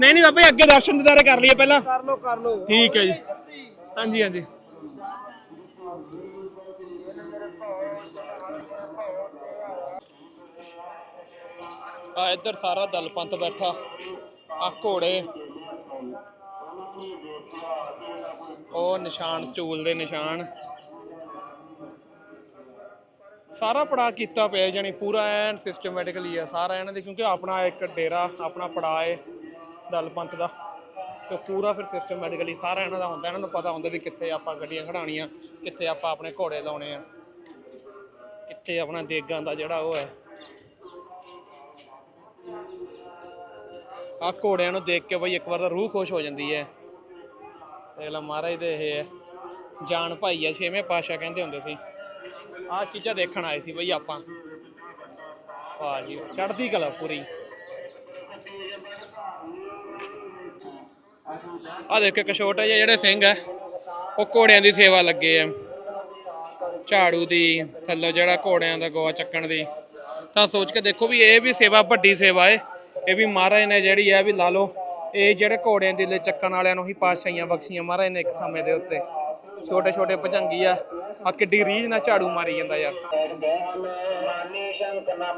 ਨਹੀਂ ਨਹੀਂ ਬਾਬਾ ਜੀ ਅੱਗੇ ਦਰਸ਼ਨ ਦਿਦਾਰੇ ਕਰ ਲਈਏ ਪਹਿਲਾਂ। ਕਰ ਲਓ ਕਰ ਲਓ। ਠੀਕ ਹੈ ਜੀ। ਹਾਂਜੀ ਹਾਂਜੀ। ਆ ਇੱਧਰ ਸਾਰਾ ਦਲ ਪੰਥ ਬੈਠਾ, ਆ ਘੋੜੇ। ਉਹ ਨਿਸ਼ਾਨ ਚੂਲ ਦੇ ਨਿਸ਼ਾਨ। ਸਾਰਾ ਪੜਾ ਕੀਤਾ ਪਿਆ ਜਾਨੀ ਪੂਰਾ ਐਨ ਸਿਸਟਮੈਟਿਕਲੀ ਆ, ਸਾਰਾ ਇਹਨਾਂ ਦੇ, ਕਿਉਂਕਿ ਆਪਣਾ ਇੱਕ ਡੇਰਾ, ਆਪਣਾ ਪੜਾ ਹੈ ਦਲ ਪੰਥ ਦਾ। ਤੇ ਪੂਰਾ ਫਿਰ ਸਿਸਟਮੈਟਿਕਲੀ ਸਾਰਾ ਇਹਨਾਂ ਦਾ ਹੁੰਦਾ, ਇਹਨਾਂ ਨੂੰ ਪਤਾ ਹੁੰਦਾ ਵੀ ਕਿੱਥੇ ਆਪਾਂ ਗੱਡੀਆਂ ਖੜਾਉਣੀਆਂ ਕਿੱਥੇ ਆਪਾਂ ਆਪਣੇ ਘੋੜੇ ਲਾਉਣੇ ਆ, ਕਿੱਥੇ ਆਪਣਾ ਦੇਗਾਂ ਦਾ ਜਿਹੜਾ ਉਹ ਹੈ। ਆ ਘੋੜਿਆਂ ਨੂੰ ਦੇਖ ਕੇ ਬਈ ਇੱਕ ਵਾਰ ਤਾਂ ਰੂਹ ਖੁਸ਼ ਹੋ ਜਾਂਦੀ ਹੈ। ਦੇਖ ਲਾ ਮਹਾਰਾਜ ਦੇ ਇਹ ਹੈ। ਜਾਨ ਭਾਈ ਆ, ਛੇਵੇਂ ਪਾਸ਼ਾ ਕਹਿੰਦੇ ਹੁੰਦੇ ਸੀ। ਆਹ ਚੀਜ਼ਾਂ ਦੇਖਣ ਆਏ ਸੀ ਬਈ ਆਪਾਂ। ਵਾਹ ਜੀ, ਚੜ੍ਹਦੀ ਕਲਾ ਪੂਰੀ। ਆ ਦੇਖ ਇੱਕ ਛੋਟੇ ਜਿਹਾ ਜਿਹੜੇ ਸਿੰਘ ਹੈ, ਉਹ ਘੋੜਿਆਂ ਦੀ ਸੇਵਾ ਲੱਗੇ ਆ। ਝਾੜੂ ਦੀ, ਥੱਲੇ ਜਿਹੜਾ ਘੋੜਿਆਂ ਦਾ ਗੋਆ ਚੱਕਣ ਦੀ। ਤਾਂ ਸੋਚ ਕੇ ਦੇਖੋ ਵੀ ਇਹ ਵੀ ਸੇਵਾ ਵੱਡੀ ਸੇਵਾ ਏ। ਇਹ ਵੀ ਮਹਾਰਾਜ ਨੇ ਜਿਹੜੀ ਹੈ ਵੀ ਲਾ ਲਓ, ਇਹ ਜਿਹੜੇ ਘੋੜਿਆਂ ਦੀ ਲੈ ਚੱਕਣ ਵਾਲਿਆਂ ਨੂੰ ਹੀ ਪਾਤਸ਼ਾਹੀਆਂ ਬਖਸ਼ੀਆਂ ਮਹਾਰਾਜ ਨੇ ਇੱਕ ਸਮੇਂ ਦੇ ਉੱਤੇ। ਛੋਟੇ ਛੋਟੇ ਭਜੰਗੀ ਆ ਆ ਕਿੱਡੀ ਰੀਝ ਨਾਲ ਝਾੜੂ ਮਾਰੀ ਜਾਂਦਾ ਯਾਰ।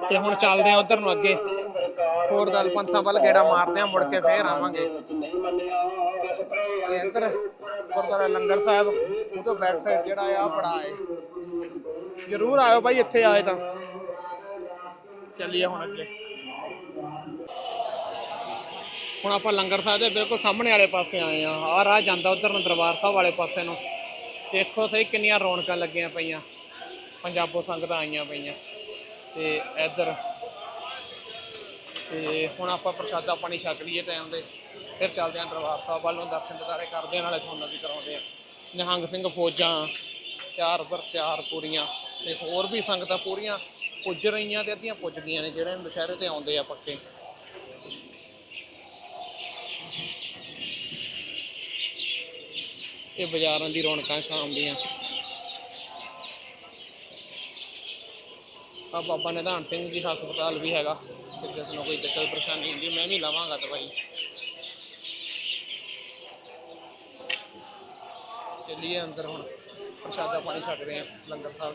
ਤੇ ਹੁਣ ਚੱਲਦੇ ਆ ਉਧਰ ਨੂੰ ਅੱਗੇ। ਹੋਰ ਦਲ ਪੰਥਾਂ ਵੱਲ ਗੇੜਾ ਮਾਰਦੇ ਆ ਮੁੜ ਕੇ ਫੇਰ ਆਵਾਂਗੇ। ਤੇ ਇੱਧਰ ਗੁਰਦੁਆਰਾ ਲੰਗਰ ਸਾਹਿਬ ਉਹ ਤੋਂ ਬੈਕ ਸਾਈਡ ਜਿਹੜਾ ਆ ਬੜਾ ਹੈ। ਜਰੂਰ ਆਇਓ ਬਾਈ ਇੱਥੇ ਆਏ ਤਾਂ। ਚੱਲੀਏ ਹੁਣ ਅੱਗੇ। ਹੁਣ ਆਪਾਂ ਲੰਗਰ ਸਾਹਿਬ ਦੇ ਬਿਲਕੁਲ ਸਾਹਮਣੇ ਵਾਲੇ ਪਾਸੇ ਆਏ ਆ। ਆਹ ਰਾਹ ਜਾਂਦਾ ਉਧਰ ਨੂੰ ਦਰਬਾਰ ਸਾਹਿਬ ਵਾਲੇ ਪਾਸੇ ਨੂੰ। ਦੇਖੋ ਸਹੀ ਕਿੰਨੀਆਂ ਰੌਣਕਾਂ ਲੱਗੀਆਂ ਪਈਆਂ। ਪੰਜਾਬੋਂ ਸੰਗਤਾਂ ਆਈਆਂ ਪਈਆਂ। ਤੇ ਇੱਧਰ ਤੇ ਹੁਣ ਆਪਾਂ ਪ੍ਰਸ਼ਾਦਾ ਪਾਣੀ ਛਕ ਲਈਏ ਟਾਈਮ ਦੇ ਫਿਰ ਚੱਲਦੇ ਆਂ ਦਰਬਾਰ ਸਾਹਿਬ ਵੱਲ ਨੂੰ ਦਰਸ਼ਨ ਦਿਦਾਰੇ ਕਰਦੇ ਆਂ ਨਾਲੇ ਤੁਹਾਨੂੰ ਵੀ ਕਰਾਉਂਦੇ ਆਂ ਨਿਹੰਗ ਸਿੰਘ ਫੌਜਾਂ ਤਿਆਰ ਬਰ ਤਿਆਰ ਪੂਰੀਆਂ, ਤੇ ਹੋਰ ਵੀ ਸੰਗਤਾਂ ਪੂਰੀਆਂ ਪੁੱਜ ਰਹੀਆਂ ਤੇ ਅੱਧੀਆਂ ਪੁੱਜ ਗਈਆਂ ਨੇ, ਜਿਹੜੇ ਦੁਸ਼ਹਿਰੇ ਤੇ ਆਉਂਦੇ ਆ ਪੱਕੇ। ਇਹ ਬਾਜ਼ਾਰਾਂ ਦੀ ਰੌਣਕਾਂ ਸ਼ਾਮ ਦੀਆਂ। ਆ ਬਾਬਾ ਨਿਧਾਨ ਸਿੰਘ ਜੀ ਹਸਪਤਾਲ ਵੀ ਹੈਗਾ। ਤੇ ਜਿਸ ਨੂੰ ਕੋਈ ਦਿੱਕਤ ਪਰੇਸ਼ਾਨੀ ਹੁੰਦੀ, ਮੈਂ ਵੀ ਲਾਵਾਂਗਾ ਦਵਾਈ। ਚੱਲੀਏ ਅੰਦਰ ਹੁਣ, ਪ੍ਰਸ਼ਾਦਾ ਪਾਣੀ ਛਕਦੇ ਆ ਲੰਗਰ ਸਾਹਿਬ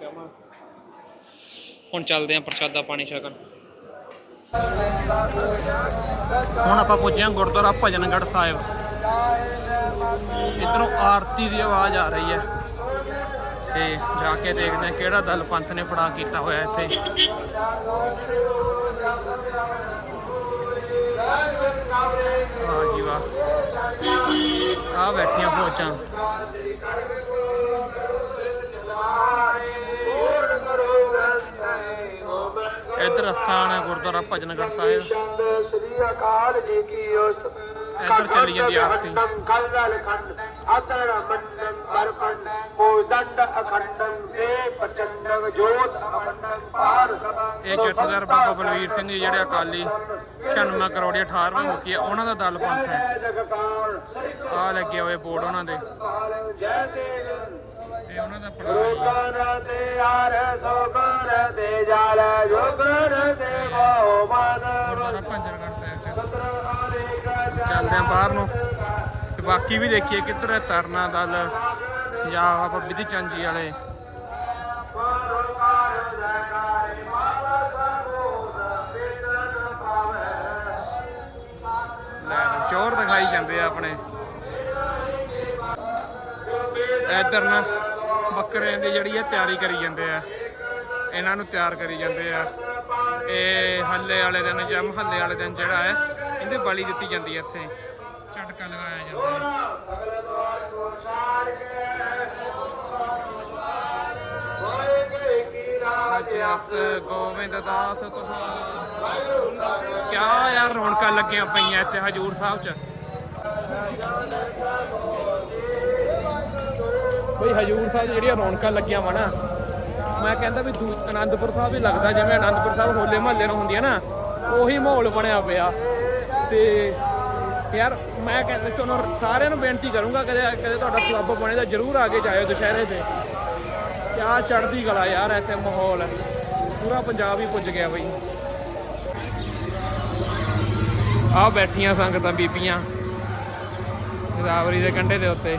ਜਾਵਾਂ। ਹੁਣ ਚੱਲਦੇ ਆ ਪ੍ਰਸ਼ਾਦਾ ਪਾਣੀ ਛਕਣ। ਹੁਣ ਆਪਾਂ ਪਹੁੰਚੇ ਹਾਂ ਗੁਰਦੁਆਰਾ ਭਜਨਗੜ੍ਹ ਸਾਹਿਬ। ਇਧਰੋਂ ਆਰਤੀ ਦੀ ਆਵਾਜ਼ ਆ ਰਹੀ ਹੈ। ਤੇ ਜਾ ਕੇ ਦੇਖਦੇ ਹਾਂ ਕਿਹੜਾ ਦਲ ਪੰਥ ਨੇ ਪੜਾ ਕੀਤਾ ਹੋਇਆ ਇੱਥੇ। ਵਾਹ ਜੀ ਵਾਹ। ਆ ਬੈਠੀਆਂ ਫੌਜਾਂ। ਇੱਧਰ ਸਥਾਨ ਹੈ ਗੁਰਦੁਆਰਾ ਭਜਨਗੜ੍ਹ ਸਾਹਿਬ। ਸ੍ਰੀ ਅਕਾਲ ਜੀ ਕੀ ਉਸਤ ਇੱਧਰ ਚੱਲੀ ਜਾਂਦੀ ਆਰਤੀ। ਕਲਵਲ ਖੰਡ ਅਤਰ ਮੰਡਮ ਪਰਪੰਡ ਕੋਦੰਡ ਅਖੰਡੰ ਏ ਪ੍ਰਚੰਡ ਜੋਤ ਅਖੰਡੰ ਪਾਰ ਇਹ ਜਥੇਦਾਰ ਬਾਬਾ ਬਲਵੀਰ ਸਿੰਘ ਜੀ, ਜਿਹੜੇ ਅਕਾਲੀ 96 ਕਰੋੜੀ 18ਵਾਂ ਮੁਖੀ ਹੈ ਉਹਨਾਂ ਦਾ ਦਲ ਪੰਥ ਹੈ। ਆ ਲੱਗੇ ਹੋਏ ਬੋਰਡ ਉਹਨਾਂ ਦੇ। ਕਾਲ ਉਹਨਾਂ ਦਾ ਪੜਾਅ ਤੇ ਆਰ ਸੋ ਤੇ ਜਾਲ ਜੋਗਰ ਤੇ ਬਹੁ ਮਦ ਚੱਲਦੇ ਆ ਬਾਹਰ ਨੂੰ। ਤੇ ਬਾਕੀ ਵੀ ਦੇਖੀਏ ਕਿੱਧਰ ਤਰਨਾ ਦਲ। ਪੰਜਾਬ ਆਪਾਂ ਵਿਧੀ ਚੰਦ ਵਾਲੇ। ਚੋਰ ਦਿਖਾਈ ਜਾਂਦੇ ਆ ਆਪਣੇ। ਇੱਧਰ ਨਾ ਬੱਕਰਿਆਂ ਦੀ ਜਿਹੜੀ ਹੈ ਤਿਆਰੀ ਕਰੀ ਜਾਂਦੇ ਆ। ਇਹਨਾਂ ਨੂੰ ਤਿਆਰ ਕਰੀ ਜਾਂਦੇ ਆ। ਇਹ ਹੱਲੇ ਵਾਲੇ ਦਿਨ ਜਮ ਹੱਲੇ ਵਾਲੇ ਦਿਨ ਜਿਹੜਾ ਹੈ, ਇਹਦੀ ਬਲੀ ਦਿੱਤੀ ਜਾਂਦੀ ਹੈ ਇੱਥੇ। ਝਟਕਾ ਲਗਾਇਆ ਜਾਂਦਾ ਹੈ। ਜਸ ਗੋਬਿੰਦ ਦਾਸ ਤੁਸੀਂ ਕਿਆ ਯਾਰ ਰੌਣਕਾਂ ਲੱਗੀਆਂ ਪਈਆਂ ਇੱਥੇ ਹਜੂਰ ਸਾਹਿਬ 'ਚ। ਬਈ ਹਜੂਰ ਸਾਹਿਬ ਜਿਹੜੀਆਂ ਰੌਣਕਾਂ ਲੱਗੀਆਂ ਵਾ ਨਾ, ਮੈਂ ਕਹਿੰਦਾ ਵੀ ਦੂ- ਆਨੰਦਪੁਰ ਸਾਹਿਬ ਵੀ ਲੱਗਦਾ, ਜਿਵੇਂ ਆਨੰਦਪੁਰ ਸਾਹਿਬ ਹੋਲੇ ਮਹੱਲੇ ਨੂੰ ਹੁੰਦੀਆਂ ਨਾ, ਉਹੀ ਮਾਹੌਲ ਬਣਿਆ ਪਿਆ। ਤੇ ਯਾਰ ਮੈਂ ਕਹਿੰਦਾ ਤੁਹਾਨੂੰ ਸਾਰਿਆਂ ਨੂੰ ਬੇਨਤੀ ਕਰੂੰਗਾ, ਕਦੇ ਕਦੇ ਤੁਹਾਡਾ ਕਲੱਬ ਬਣੇ ਤਾਂ ਜਰੂਰ ਆ ਕੇ ਜਾਇਓ ਦੁਸ਼ਹਿਰੇ ਤੇ। ਕਿਆ ਚੜ੍ਹਦੀ ਕਲਾ ਯਾਰ ਐਸੇ ਮਾਹੌਲ। ਹੈ ਪੂਰਾ ਪੰਜਾਬ ਹੀ ਪੁੱਜ ਗਿਆ ਬਈ। ਆ ਬੈਠੀਆਂ ਸੰਗਤਾਂ ਬੀਬੀਆਂ ਗੋਦਾਵਰੀ ਦੇ ਕੰਢੇ ਦੇ ਉੱਤੇ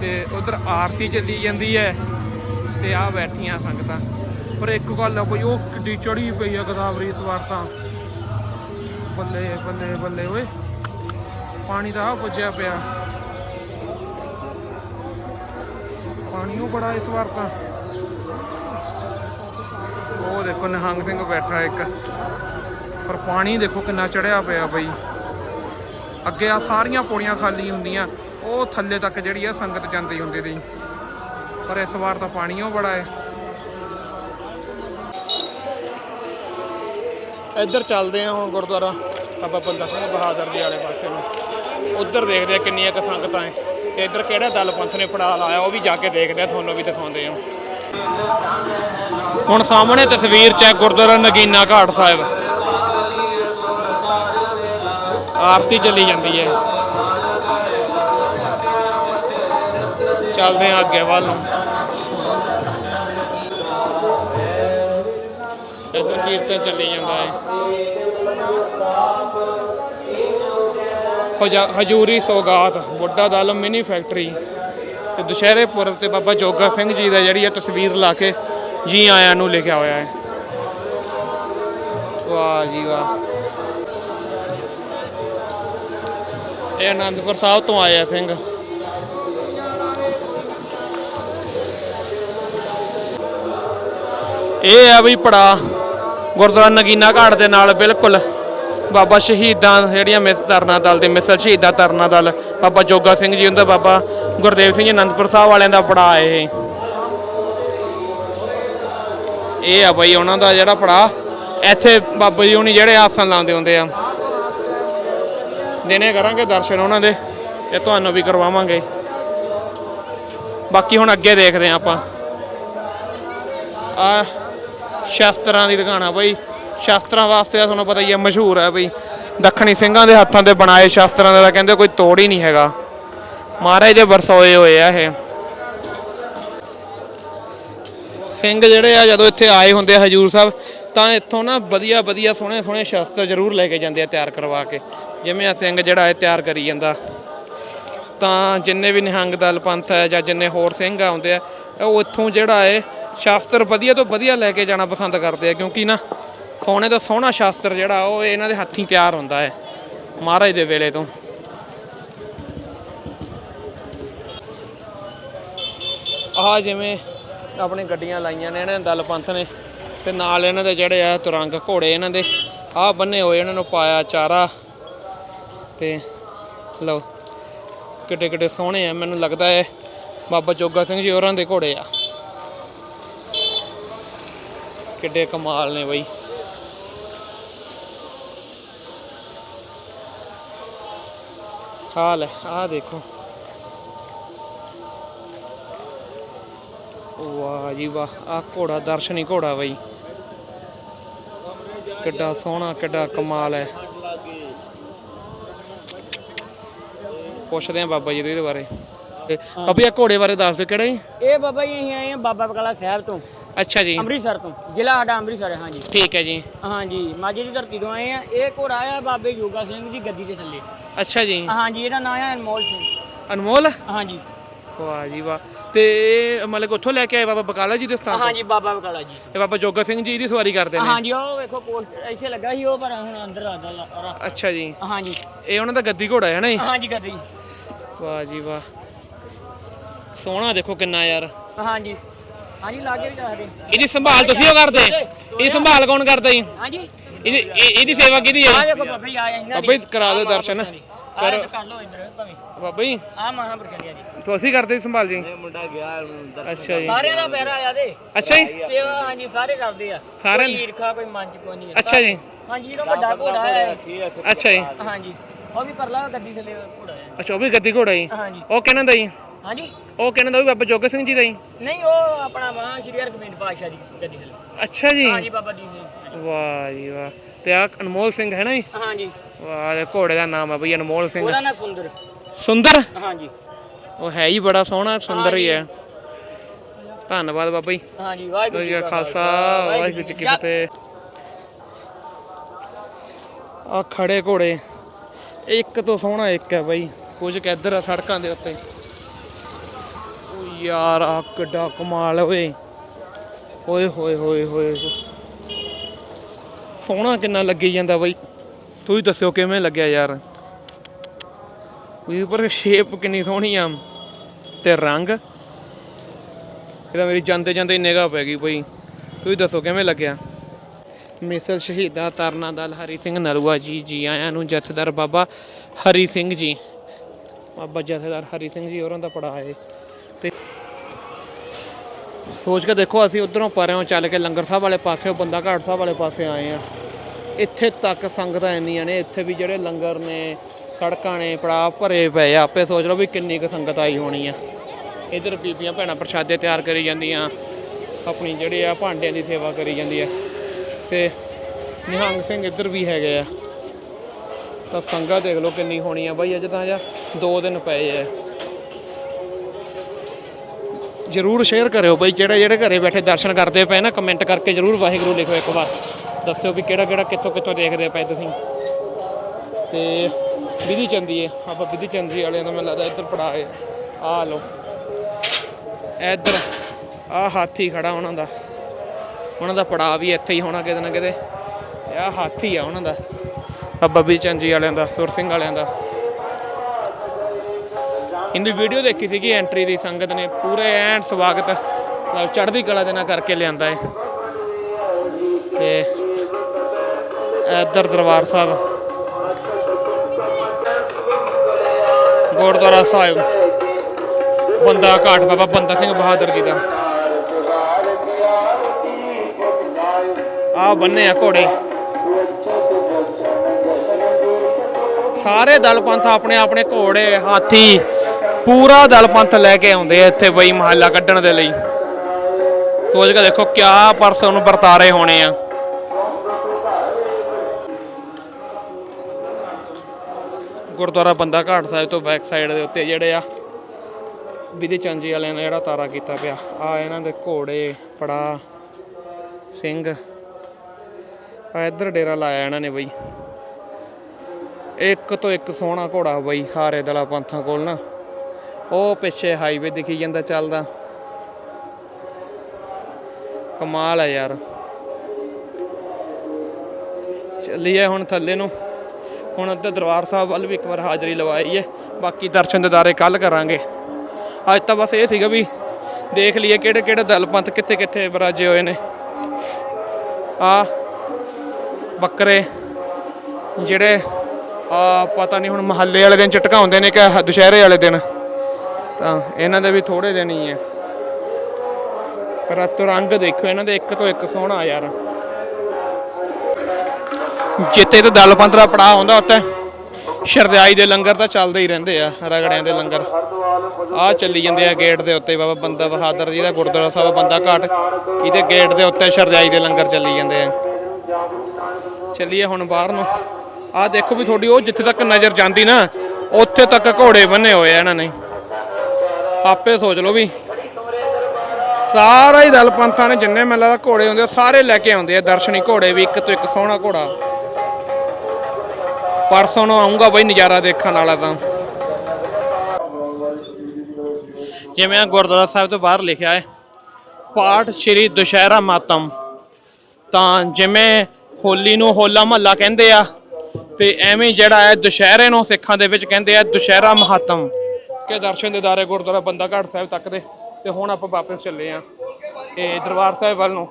ਤੇ ਉਧਰ ਆਰਤੀ ਚੱਲੀ ਜਾਂਦੀ ਹੈ ਤੇ ਆ ਬੈਠੀਆਂ ਸੰਗਤਾਂ। ਪਰ ਇੱਕ ਗੱਲ ਆ ਕੋਈ ਉਹ ਕਿੱਡੀ ਚੜੀ ਪਈ ਆ ਗੋਦਾਵਰੀ ਇਸ ਵਾਰ ਤਾਂ। ਬੱਲੇ ਬੱਲੇ ਬੱਲੇ ਓਏ। ਪਾਣੀ ਤਾਂ ਆ ਪੁੱਜਿਆ ਪਿਆ। ਪਾਣੀ ਉਹ ਬੜਾ ਇਸ ਵਾਰ ਤਾਂ। ਉਹ ਦੇਖੋ ਨਿਹੰਗ ਸਿੰਘ ਬੈਠਾ ਇੱਕ। ਪਰ ਪਾਣੀ ਦੇਖੋ ਕਿੰਨਾ ਚੜਿਆ ਪਿਆ ਬਈ। ਅੱਗੇ ਆ ਸਾਰੀਆਂ ਪੌੜੀਆਂ ਖਾਲੀ ਹੁੰਦੀਆਂ। ਉਹ ਥੱਲੇ ਤੱਕ ਜਿਹੜੀ ਆ ਸੰਗਤ ਜਾਂਦੀ ਹੁੰਦੀ ਸੀ। ਪਰ ਇਸ ਵਾਰ ਤਾਂ ਪਾਣੀ ਉਹ ਬੜਾ ਹੈ ਇੱਧਰ ਚੱਲਦੇ ਆ ਹੁਣ ਗੁਰਦੁਆਰਾ। ਬਾਬਾ ਬੰਦਾ ਸਿੰਘ ਬਹਾਦਰ ਜੀ ਵਾਲੇ ਪਾਸੇ ਨੂੰ। ਉੱਧਰ ਦੇਖਦੇ ਆ ਕਿੰਨੀਆਂ ਕ ਸੰਗਤਾਂ ਹੈ ਤੇ ਇੱਧਰ ਕਿਹੜਾ ਦਲ ਪੰਥ ਨੇ ਪੜਾ ਲਾਇਆ, ਉਹ ਵੀ ਜਾ ਕੇ ਦੇਖਦੇ ਆ, ਤੁਹਾਨੂੰ ਵੀ ਦਿਖਾਉਂਦੇ ਆ। ਹੁਣ ਸਾਹਮਣੇ ਤਸਵੀਰ ਚ ਗੁਰਦੁਆਰਾ ਨਗੀਨਾ ਘਾਟ ਸਾਹਿਬ। ਆਰਤੀ ਚੱਲੀ ਜਾਂਦੀ ਹੈ। ਚੱਲਦੇ ਆ ਅੱਗੇ ਵੱਲ ਨੂੰ। ਇੱਧਰ ਕੀਰਤਨ ਚੱਲੀ ਜਾਂਦਾ ਹੈ। ਹਜੂਰੀ ਸੌਗਾਤ, ਬੁੱਢਾ ਦਲ ਮਿਨੀ ਫੈਕਟਰੀ। ਤੇ ਦੁਸ਼ਹਿਰੇ ਪੁਰਬ ਤੇ ਬਾਬਾ ਜੋਗਾ ਸਿੰਘ ਜੀ ਦਾ ਜਿਹੜੀ ਹੈ ਤਸਵੀਰ ਲਾ ਕੇ ਜੀ ਆਇਆਂ ਨੂੰ ਲਿਖਿਆ ਹੋਇਆ ਹੈ। ਵਾਹ ਜੀ ਵਾਹ। ਇਹ ਆਨੰਦਪੁਰ ਸਾਹਿਬ ਤੋਂ ਆਏ ਸਿੰਘ। ਇਹ ਆ ਬਈ ਪੜਾ ਗੁਰਦੁਆਰਾ ਨਗੀਨਾ ਘਾਟ ਦੇ ਨਾਲ ਬਿਲਕੁਲ ਬਾਬਾ ਸ਼ਹੀਦਾਂ ਜਿਹੜੀਆਂ ਮਿਸ ਤਰਨਾ ਦਲ ਦੇ ਮਿਸਲ ਸ਼ਹੀਦਾਂ ਤਰਨਾ ਦਲ, ਬਾਬਾ ਜੋਗਾ ਸਿੰਘ ਜੀ ਹੁੰਦਾ, ਬਾਬਾ ਗੁਰਦੇਵ ਸਿੰਘ ਜੀ, ਅਨੰਦਪੁਰ ਸਾਹਿਬ ਵਾਲਿਆਂ ਦਾ ਪੜਾ ਇਹ। ਇਹ ਆ ਬਈ ਉਹਨਾਂ ਦਾ ਜਿਹੜਾ ਪੜਾ ਇੱਥੇ ਬਾਬਾ ਜੀ ਹੁਣੀ ਜਿਹੜੇ ਆਸਣ ਲਾਉਂਦੇ ਹੁੰਦੇ ਆ। ਦਿਨੇ ਕਰਾਂਗੇ ਦਰਸ਼ਨ ਉਹਨਾਂ ਦੇ ਤੇ ਤੁਹਾਨੂੰ ਵੀ ਕਰਵਾਵਾਂਗੇ। ਬਾਕੀ ਹੁਣ ਅੱਗੇ ਦੇਖਦੇ ਆ ਆਪਾਂ। ਆ ਸ਼ਸਤਰਾਂ ਦੀ ਦੁਕਾਨ ਆ ਬਈ। ਸ਼ਾਸਤਰਾਂ ਵਾਸਤੇ ਤਾਂ ਤੁਹਾਨੂੰ ਪਤਾ ਹੀ ਹੈ ਮਸ਼ਹੂਰ ਹੈ ਬਈ। ਦੱਖਣੀ ਸਿੰਘਾਂ ਦੇ ਹੱਥਾਂ ਤੇ ਬਣਾਏ ਸ਼ਾਸਤਰਾਂ ਦਾ ਤਾਂ ਕਹਿੰਦੇ ਕੋਈ ਤੋੜ ਹੀ ਨਹੀਂ ਹੈਗਾ। ਮਹਾਰਾਜ ਦੇ ਵਰਸੋਏ ਹੋਏ ਆ ਇਹ। ਸਿੰਘ ਜਿਹੜੇ ਆ ਜਦੋਂ ਇੱਥੇ ਆਏ ਹੁੰਦੇ ਆ ਹਜੂਰ ਸਾਹਿਬ, ਤਾਂ ਇੱਥੋਂ ਨਾ ਵਧੀਆ ਵਧੀਆ ਸੋਹਣੇ ਸੋਹਣੇ ਸ਼ਸਤਰ ਜ਼ਰੂਰ ਲੈ ਕੇ ਜਾਂਦੇ ਆ ਤਿਆਰ ਕਰਵਾ ਕੇ। ਜਿਵੇਂ ਆ ਸਿੰਘ ਜਿਹੜਾ ਇਹ ਤਿਆਰ ਕਰੀ ਜਾਂਦਾ। ਤਾਂ ਜਿੰਨੇ ਵੀ ਨਿਹੰਗ ਦਲ ਪੰਥ ਹੈ ਜਾਂ ਜਿੰਨੇ ਹੋਰ ਸਿੰਘ ਆਉਂਦੇ ਆ, ਉਹ ਇੱਥੋਂ ਜਿਹੜਾ ਹੈ ਸ਼ਾਸਤਰ ਵਧੀਆ ਤੋਂ ਵਧੀਆ ਲੈ ਕੇ ਜਾਣਾ ਪਸੰਦ ਕਰਦੇ ਆ। ਕਿਉਂਕਿ ਨਾ ਸੋਹਣੇ ਤੋਂ ਸੋਹਣਾ ਸ਼ਾਸਤਰ ਜਿਹੜਾ, ਉਹ ਇਹਨਾਂ ਦੇ ਹੱਥੀਂ ਤਿਆਰ ਹੁੰਦਾ ਹੈ, ਮਹਾਰਾਜ ਦੇ ਵੇਲੇ ਤੋਂ। ਆਹ ਜਿਵੇਂ ਆਪਣੇ ਗੱਡੀਆਂ ਲਾਈਆਂ ਨੇ, ਇਹਨਾਂ ਨੇ ਦਲ ਪੰਥ ਨੇ, ਤੇ ਨਾਲ ਇਹਨਾਂ ਦੇ ਜਿਹੜੇ ਆ ਤੁਰੰਗ ਘੋੜੇ ਇਹਨਾਂ ਦੇ, ਆਹ ਬੰਨੇ ਹੋਏ ਇਹਨਾਂ ਨੂੰ ਪਾਇਆ ਚਾਰਾ। ਤੇ ਲਓ, ਕਿੱਡੇ ਕਿੱਡੇ ਸੋਹਣੇ ਆ, ਮੈਨੂੰ ਲੱਗਦਾ ਹੈ ਬਾਬਾ ਜੋਗਾ ਸਿੰਘ ਜੀ ਹੋਰਾਂ ਦੇ ਘੋੜੇ ਆ। ਕਿੱਡੇ ਕਮਾਲ ਨੇ ਬਈ। ਹਾਲ ਹੈ ਆਹ ਦੇਖੋ। ਵਾਹ ਜੀ ਵਾਹ ਆਹ ਘੋੜਾ ਦਰਸ਼ਨੀ ਘੋੜਾ ਬਈ। ਕਿੱਡਾ ਸੋਹਣਾ ਕਿੱਡਾ ਕਮਾਲ ਹੈ। ਪੁੱਛਦੇ ਆ ਬਾਬਾ ਜੀ ਦੇ ਬਾਰੇ। ਬਾਬਾ ਆਹ ਘੋੜੇ ਬਾਰੇ ਦੱਸ ਦਿਓ ਕਿਹੜਾ ਜੀ? ਇਹ ਬਾਬਾ ਜੀ ਅਸੀਂ ਆਏ ਹਾਂ ਬਾਬਾ ਬਕਾਲਾ ਸਾਹਿਬ ਤੋਂ। ਅੱਛਾ ਜੀ। ਅੰਮ੍ਰਿਤਸਰ ਤੋਂ ਜ਼ਿਲ੍ਹਾ ਸਾਡਾ ਅੰਮ੍ਰਿਤਸਰ ਹੈ ਹਾਂਜੀ। ਠੀਕ ਹੈ ਜੀ। ਹਾਂਜੀ ਮਾਝੇ ਦੀ ਧਰਤੀ ਤੋਂ ਆਏ ਆ। ਇਹ ਘੋੜਾ ਆ ਬਾਬੇ ਯੋਗਾ ਸਿੰਘ ਦੀ ਗੱਦੀ ਦੇ ਥੱਲੇ। ਅੱਛਾ ਜੀ। ਹਾਂਜੀ ਇਹਦਾ ਨਾਮ ਹੈ ਅਨਮੋਲ ਸਿੰਘ। ਅਨਮੋਲ? ਹਾਂਜੀ। ਵਾਹ ਜੀ ਵਾਹ। ਤੇ ਇਹ ਮਤਲਬ ਉੱਥੋਂ ਲੈ ਕੇ ਆਏ ਬਾਬਾ ਬਕਾਲਾ ਜੀ ਦੇ ਸਥਾਨ ਤੋਂ? ਹਾਂਜੀ ਬਾਬਾ ਬਕਾਲਾ ਜੀ। ਇਹ ਬਾਬਾ ਜੋਗਾ ਸਿੰਘ ਜੀ ਦੀ ਸਵਾਰੀ ਕਰਦੇ ਨੇ? ਹਾਂਜੀ ਉਹ ਵੇਖੋ ਪੋਸਟ ਇੱਥੇ ਲੱਗਾ ਸੀ ਉਹ ਪਰ ਹੁਣ ਅੰਦਰ ਆ ਗਿਆ ਅੱਛਾ ਜੀ। ਹਾਂਜੀ। ਇਹ ਉਹਨਾਂ ਦਾ ਗੱਦੀ ਘੋੜਾ ਹੈ ਨਾ ਜੀ? ਹਾਂਜੀ ਗੱਦੀ। ਵਾਹ ਜੀ ਵਾਹ। ਸੋਹਣਾ ਦੇਖੋ ਕਿੰਨਾ ਯਾਰ। ਹਾਂਜੀ। ਹਾਂਜੀ ਲਾਗੇ ਵੀ ਦੱਸਦੇ ਇਹਦੀ ਸੰਭਾਲ ਤੁਸੀਂ ਉਹ ਕਰਦੇ? ਇਹਦੀ ਸੰਭਾਲ ਕੌਣ ਕਰਦਾ ਜੀ? ਹਾਂਜੀ। ਇਹਦੀ ਇਹ- ਇਹਦੀ ਸੇਵਾ ਕਿਹਦੀ ਆ ਹੈ ਵੇਖੋ ਬਾਬਾ ਜੀ ਆ ਇਹਨਾਂ ਬਾਬਾ ਜੀ ਕਰਾ ਦਿਓ ਦਰਸ਼ਨ। ਕਰ। ਕਰ ਲਓ ਇੱਧਰ ਭਾਵੇਂ। ਬਾਬਾ ਜੀ। ਆ ਮਹਾਂਪੁਰਸ਼ਾਂ ਜੀ। ਤੁਸੀਂ ਕਰਦੇ ਸੰਭਾਲ ਜੀ? ਮੁੰਡਾ ਗਿਆ ਅੱਛਾ ਜੀ। ਸਾਰਿਆਂ ਦਾ ਪੈਰਾ ਆਇਆ ਦੇ ਅੱਛਾ ਜੀ। ਸੇਵਾ ਹਾਂਜੀ ਸਾਰੇ ਕਰਦੇ ਆ। ਸਾਰਿਆਂ ਕੋਈ ਈਰਖਾ ਕੋਈ ਮਨ ਚ ਕੋਈ ਨਹੀਂ ਹੈ। ਅੱਛਾ ਜੀ। ਹਾਂਜੀ ਜਿਹੜਾ ਵੱਡਾ ਘੋੜਾ ਹੈ। ਅੱਛਾ ਜੀ। ਹਾਂਜੀ। ਉਹ ਵੀ ਪਰਲਾ ਗੱਡੀ ਥੱਲੇ ਘੋੜਾ ਹੈ। ਅੱਛਾ ਉਹ ਵੀ ਗੱਦੀ ਘੋੜਾ ਜੀ। ਹਾਂਜੀ। ਉਹ ਕਿਹਨਾਂ ਦਾ ਜੀ? ਹਾਂਜੀ। ਉਹ ਕਿਹਨਾਂ ਦਾ ਉਹ ਵੀ ਬਾਬਾ ਜੋਗਾ ਸਿੰਘ ਜੀ ਦਾ ਜੀ ਨਹੀਂ ਉਹ ਆਪਣਾ ਮਹਾਂ ਸ਼੍ਰੀ ਹਰਗੋਬਿੰਦ ਪਾਤਸ਼ਾਹ ਦੀ ਗੱਡੀ ਥੱਲੇ ਅੱਛਾ ਜੀ। ਹਾਂਜੀ ਬਾਬਾ ਸਿੰਘ ਵਾਹ ਜੀ ਵਾਹ। ਤੇ ਆ ਅਨਮੋਲ ਸਿੰਘ ਹੈ ਨਾ ਜੀ? ਹਾਂਜੀ। ਵਾਹ ਇਹ ਘੋੜੇ ਦਾ ਨਾਮ ਹੈ ਬਈ ਅਨਮੋਲ ਸਿੰਘ। ਉਹਦਾ ਨਾਂ ਸੁੰਦਰ। ਸੁੰਦਰ? ਹਾਂਜੀ। ਉਹ ਹੈ ਹੀ ਬੜਾ ਸੋਹਣਾ ਸੁੰਦਰ ਹੀ ਹੈ। ਧੰਨਵਾਦ ਬਾਬਾ ਜੀ। ਹਾਂਜੀ ਵਾਹਿਗੁਰੂ ਜੀ ਕਾ ਖਾਲਸਾ ਵਾਹਿਗੁਰੂ ਜੀ ਕੀ ਫਤਿਹ। ਆ ਖੜੇ ਘੋੜੇ। ਇੱਕ ਤੋਂ ਸੋਹਣਾ ਇੱਕ ਹੈ ਬਾਈ। ਕੁਝ ਕਿ ਇੱਧਰ ਆ ਸੜਕਾਂ ਦੇ ਉੱਤੇ। ਯਾਰ ਆ ਕਿੱਡਾ ਕਮਾਲ ਓਏ। ਓਏ ਹੋਏ ਹੋਏ ਹੋਏ। ਸੋਹਣਾ ਕਿੰਨਾ ਲੱਗੀ ਜਾਂਦਾ ਬਾਈ। ਤੁਸੀਂ ਦੱਸਿਓ ਕਿਵੇਂ ਲੱਗਿਆ ਯਾਰ? ਵੀ ਪਰ ਸ਼ੇਪ ਕਿੰਨੀ ਸੋਹਣੀ ਆ। ਤੇ ਰੰਗ? ਇਹਦਾ ਮੇਰੀ ਜਾਂਦੇ ਜਾਂਦੇ ਨਿਗਾਹ ਪੈ ਗਈ ਬਈ। ਤੁਸੀਂ ਦੱਸੋ ਕਿਵੇਂ ਲੱਗਿਆ? ਮਿਸਲ ਸ਼ਹੀਦਾ ਤਰਨਾ ਦਲ, ਹਰੀ ਸਿੰਘ ਨਲੂਆ ਜੀ ਜੀ ਆਇਆਂ ਨੂੰ ਜਥੇਦਾਰ ਬਾਬਾ ਹਰੀ ਸਿੰਘ ਜੀ। ਬਾਬਾ ਜਥੇਦਾਰ ਹਰੀ ਸਿੰਘ ਜੀ, ਹੋਰਾਂ ਦਾ ਪੜਾ ਹੈ। ਸੋਚ ਕੇ ਦੇਖੋ, ਅਸੀਂ ਉਧਰੋਂ ਪਰਿਓਂ ਚੱਲ ਕੇ ਲੰਗਰ ਸਾਹਿਬ ਵਾਲੇ ਪਾਸੇ ਬੰਦਾ ਘਾਟ ਸਾਹਿਬ ਵਾਲੇ ਪਾਸੇ ਆਏ ਆ। ਇੱਥੇ ਤੱਕ ਸੰਗਤਾਂ ਇੰਨੀਆਂ ਨੇ, ਇੱਥੇ ਵੀ ਜਿਹੜੇ ਲੰਗਰ ਨੇ, ਸੜਕਾਂ ਨੇ, ਪੜਾਅ ਭਰੇ ਪਏ ਆ, ਆਪੇ ਸੋਚ ਲਓ ਵੀ ਕਿੰਨੀ ਕੁ ਸੰਗਤ ਆਈ ਹੋਣੀ ਆ। ਇਧਰ ਬੀਬੀਆਂ ਭੈਣਾਂ ਪ੍ਰਸ਼ਾਦੇ ਤਿਆਰ ਕਰੀ ਜਾਂਦੀਆਂ, ਆਪਣੀ ਜਿਹੜੇ ਆ ਭਾਂਡਿਆਂ ਦੀ ਸੇਵਾ ਕਰੀ ਜਾਂਦੀ ਆ। ਤੇ ਨਿਹੰਗ ਸਿੰਘ ਇੱਧਰ ਵੀ ਹੈਗੇ ਆ। ਤਾਂ ਸੰਗਤ ਦੇਖ ਲਓ ਕਿੰਨੀ ਹੋਣੀ ਆ, ਬਾਈ ਅਜੇ ਤਾਂ ਜਾਂ 2 ਦਿਨ ਪਏ ਆ। ਜਰੂਰ ਸ਼ੇਅਰ ਕਰਿਓ ਬਈ, ਜਿਹੜੇ ਜਿਹੜੇ ਘਰੇ ਬੈਠੇ ਦਰਸ਼ਨ ਕਰਦੇ ਪਏ ਨਾ ਕਮੈਂਟ ਕਰਕੇ ਜਰੂਰ ਵਾਹਿਗੁਰੂ ਲਿਖੋ ਇੱਕ ਵਾਰ। ਦੱਸਿਓ ਵੀ ਕਿਹੜਾ ਕਿਹੜਾ ਕਿੱਥੋਂ ਕਿੱਥੋਂ ਦੇਖਦੇ ਪਏ ਤੁਸੀਂ। ਤੇ ਵਿਧੀ ਚੰਦੀ ਹੈ ਆਪਾਂ ਵਿਧੀ ਚੰਦੀ ਵਾਲਿਆਂ ਦਾ ਮੈਨੂੰ ਲੱਗਦਾ ਇੱਧਰ ਪੜਾ ਹੈ ਆ ਲਓ। ਇੱਧਰ, ਆ ਹਾਥੀ ਖੜਾ ਉਹਨਾਂ ਦਾ। ਉਹਨਾਂ ਦਾ ਪੜਾ ਵੀ ਇੱਥੇ ਹੀ ਹੋਣਾ ਕਿਤੇ ਨਾ ਕਿਤੇ। ਤੇ ਆ ਹਾਥੀ ਆ ਉਹਨਾਂ ਦਾ। ਬਾਬਾ ਵੀ ਚੰਜੀ ਵਾਲਿਆਂ ਦਾ, ਸੁਰ ਸਿੰਘ ਵਾਲਿਆਂ ਦਾ। ਇਹਦੀ ਵੀਡੀਓ ਦੇਖੀ ਸੀਗੀ ਐਂਟਰੀ ਦੀ ਸੰਗਤ ਨੇ ਪੂਰੇ ਐਨ ਸਵਾਗਤ, ਮਤਲਬ ਚੜ੍ਹਦੀ ਕਲਾ ਦੇ ਨਾਲ ਕਰਕੇ ਲਿਆਂਦਾ ਹੈ ਤੇ ਇੱਧਰ ਦਰਬਾਰ ਸਾਹਿਬ। ਗੁਰਦੁਆਰਾ ਸਾਹਿਬ। ਬੰਦਾ ਘਾਟ ਬਾਬਾ ਬੰਦਾ ਸਿੰਘ ਬਹਾਦਰ ਜੀ ਦਾ। ਆ ਬੰਨੇ ਆ ਘੋੜੇ। ਸਾਰੇ ਦਲ ਪੰਥ ਆਪਣੇ ਆਪਣੇ ਘੋੜੇ, ਹਾਥੀ ਪੂਰਾ ਦਲ ਪੰਥ ਲੈ ਕੇ ਆਉਂਦੇ ਆ ਇੱਥੇ ਬਈ ਮਹੱਲਾ ਕੱਢਣ ਦੇ ਲਈ। ਸੋਚ ਕੇ ਦੇਖੋ ਕਿਆ ਪਰਸੋਂ ਨੂੰ ਵਰਤਾਰੇ ਹੋਣੇ ਆ। ਗੁਰਦੁਆਰਾ ਬੰਦਾ ਘਾਟ ਸਾਹਿਬ ਤੋਂ ਬੈਕ ਸਾਈਡ ਦੇ ਉੱਤੇ ਜਿਹੜੇ ਆ, ਵਿਧੀ ਚੰਜੀ ਵਾਲਿਆਂ ਨੇ ਜਿਹੜਾ ਤਾਰਾ ਕੀਤਾ ਪਿਆ। ਆ ਇਹਨਾਂ ਦੇ ਘੋੜੇ, ਪੜਾ, ਸਿੰਘ। ਆ ਇੱਧਰ ਡੇਰਾ ਲਾਇਆ ਇਹਨਾਂ ਨੇ ਬਈ। ਇੱਕ ਤੋਂ ਇੱਕ ਸੋਹਣਾ ਘੋੜਾ ਬਈ ਸਾਰੇ ਦਲਾ ਪੰਥਾਂ ਕੋਲ ਨਾ। ਉਹ ਪਿੱਛੇ ਹਾਈਵੇ ਦਿਖੀ ਜਾਂਦਾ ਚੱਲਦਾ। ਕਮਾਲ ਹੈ ਯਾਰ। ਚੱਲੀਏ ਹੁਣ ਥੱਲੇ ਨੂੰ। ਹੁਣ ਅੱਧੇ ਦਰਬਾਰ ਸਾਹਿਬ ਵੱਲ ਵੀ ਇੱਕ ਵਾਰ ਹਾਜ਼ਰੀ ਲਵਾਈ ਹੈ ਬਾਕੀ ਦਰਸ਼ਨ ਦਿਦਾਰੇ ਕੱਲ ਕਰਾਂਗੇ। ਅੱਜ ਤਾਂ ਬਸ ਇਹ ਸੀਗਾ ਵੀ ਦੇਖ ਲਈਏ ਕਿਹੜੇ ਕਿਹੜੇ ਦਲ ਪੰਥ ਕਿੱਥੇ ਕਿੱਥੇ ਬਰਾਜੇ ਹੋਏ ਨੇ। ਆ ਬੱਕਰੇ ਜਿਹੜੇ ਆ ਪਤਾ ਨਹੀਂ ਹੁਣ ਮਹੱਲੇ ਵਾਲੇ ਦਿਨ ਚਟਕਾਉਂਦੇ ਨੇ ਕਿ ਦੁਸ਼ਹਿਰੇ ਵਾਲੇ ਦਿਨ। ਤਾਂ ਇਹਨਾਂ ਦੇ ਵੀ ਥੋੜੇ ਦਿਨ ਹੀ ਹੈ। ਪਰ ਆ ਰੰਗ ਦੇਖੋ, ਇਹਨਾਂ ਦੇ ਇੱਕ ਤੋਂ ਇੱਕ ਸੋਹਣਾ ਯਾਰ। ਜਿੱਥੇ ਤੇ ਦਲਪੰਤ ਦਾ ਪੜਾਅ ਹੁੰਦਾ ਉੱਤੇ ਸ਼ਰਦਾਈ ਦੇ ਲੰਗਰ ਤਾਂ ਚੱਲਦੇ ਹੀ ਰਹਿੰਦੇ ਆ, ਰਗੜਿਆਂ ਦੇ ਲੰਗਰ। ਆ ਚੱਲੀ ਜਾਂਦੇ ਆ ਗੇਟ ਦੇ ਉੱਤੇ, ਬਾਬਾ ਬੰਦਾ ਬਹਾਦਰ ਜੀ ਦਾ ਗੁਰਦੁਆਰਾ ਸਾਹਿਬ, ਬੰਦਾ ਘਾਟ। ਇਹਦੇ ਗੇਟ ਦੇ ਉੱਤੇ ਸ਼ਰਦਾਈ ਦੇ ਲੰਗਰ ਚੱਲੀ ਜਾਂਦੇ ਆ। ਚੱਲੀਏ ਹੁਣ ਬਾਹਰ ਨੂੰ। ਆ ਦੇਖੋ ਵੀ ਤੁਹਾਡੀ, ਉਹ ਜਿੱਥੇ ਤੱਕ ਨਜ਼ਰ ਜਾਂਦੀ ਨਾ, ਉੱਥੇ ਤੱਕ ਘੋੜੇ ਬੰਨੇ ਹੋਏ ਆ ਇਹਨਾਂ ਨੇ। ਆਪੇ ਸੋਚ ਲਓ ਵੀ। ਸਾਰਾ ਹੀ ਦਲ ਪੰਥਾਂ ਨੇ ਜਿੰਨੇ ਮੈਨੂੰ ਲੱਗਦਾ ਘੋੜੇ ਹੁੰਦੇ ਆ, ਸਾਰੇ ਲੈ ਕੇ ਆਉਂਦੇ ਆ ਦਰਸ਼ਨੀ ਘੋੜੇ ਵੀ, ਇੱਕ ਤੋਂ ਇੱਕ ਸੋਹਣਾ ਘੋੜਾ। ਪਰਸੋਂ ਨੂੰ ਆਉਂਗਾ ਬਈ ਨਜ਼ਾਰਾ ਦੇਖਣ ਵਾਲਾ ਤਾਂ। ਜਿਵੇਂ ਆ ਗੁਰਦੁਆਰਾ ਸਾਹਿਬ ਤੋਂ ਬਾਹਰ ਲਿਖਿਆ ਹੈ, ਪਾਠ ਸ਼੍ਰੀ ਦੁਸ਼ਹਿਰਾ ਮਾਤਮ। ਤਾਂ ਜਿਵੇਂ ਹੋਲੀ ਨੂੰ ਹੋਲਾ ਮਹੱਲਾ ਕਹਿੰਦੇ ਆ, ਤੇ ਐਵੇਂ ਜਿਹੜਾ ਹੈ ਦੁਸ਼ਹਿਰੇ ਨੂੰ ਸਿੱਖਾਂ ਦੇ ਵਿੱਚ ਕਹਿੰਦੇ ਆ ਦੁਸ਼ਹਿਰਾ ਮਹਾਤਮ। ਕੇ ਦਰਸ਼ਨ ਦਿਦਾਰੇ ਗੁਰਦੁਆਰਾ ਬੰਦਾ ਘਾਟ ਸਾਹਿਬ ਤੱਕ ਦੇ, ਤੇ ਹੁਣ ਆਪਾਂ ਵਾਪਸ ਚੱਲੇ ਆ ਇਹ ਦਰਬਾਰ ਸਾਹਿਬ ਵੱਲ ਨੂੰ,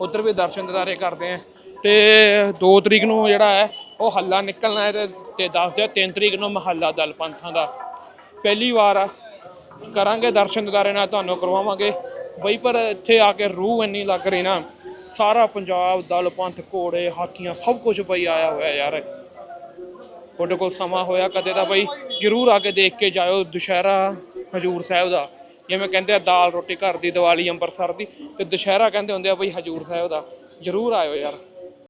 ਉਧਰ ਵੀ ਦਰਸ਼ਨ ਦਿਦਾਰੇ ਕਰਦੇ ਆ ਤੇ 2 ਤਰੀਕ ਨੂੰ ਜਿਹੜਾ ਹੈ, ਉਹ ਹੱਲਾ ਨਿਕਲਣਾ ਹੈ ਤੇ ਦੱਸ ਦਿਓ ਆ 3 ਤਰੀਕ ਨੂੰ ਮਹੱਲਾ ਦਲ ਪੰਥਾਂ ਦਾ। ਪਹਿਲੀ ਵਾਰ ਕਰਾਂਗੇ ਦਰਸ਼ਨ ਦਿਦਾਰੇ ਨਾਲ, ਤੁਹਾਨੂੰ ਕਰਵਾਵਾਂਗੇ। ਬਈ ਪਰ ਇੱਥੇ ਆ ਕੇ ਰੂਹ ਇੰਨੀ ਲੱਗ ਰਹੀ ਨਾ, ਸਾਰਾ ਪੰਜਾਬ ਦਲ ਪੰਥ ਘੋੜੇ, ਹਾਥੀਆਂ, ਸਭ ਕੁਝ ਬਈ ਆਇਆ ਹੋਇਆ ਯਾਰ। ਤੁਹਾਡੇ ਕੋਲ ਸਮਾਂ ਹੋਇਆ ਕਦੇ ਤਾਂ ਬਈ ਜਰੂਰ ਆ ਕੇ ਦੇਖ ਕੇ ਜਾਇਓ ਦੁਸ਼ਹਿਰਾ ਹਜੂਰ ਸਾਹਿਬ ਦਾ। ਜਿਵੇਂ ਕਹਿੰਦੇ ਆ, ਦਾਲ ਰੋਟੀ ਘਰ ਦੀ, ਦੀਵਾਲੀ ਅੰਮ੍ਰਿਤਸਰ ਦੀ, ਤੇ ਦੁਸ਼ਹਿਰਾ ਕਹਿੰਦੇ ਹੁੰਦੇ ਆ ਬਈ ਹਜੂਰ ਸਾਹਿਬ ਦਾ। ਜਰੂਰ ਆਇਓ ਯਾਰ।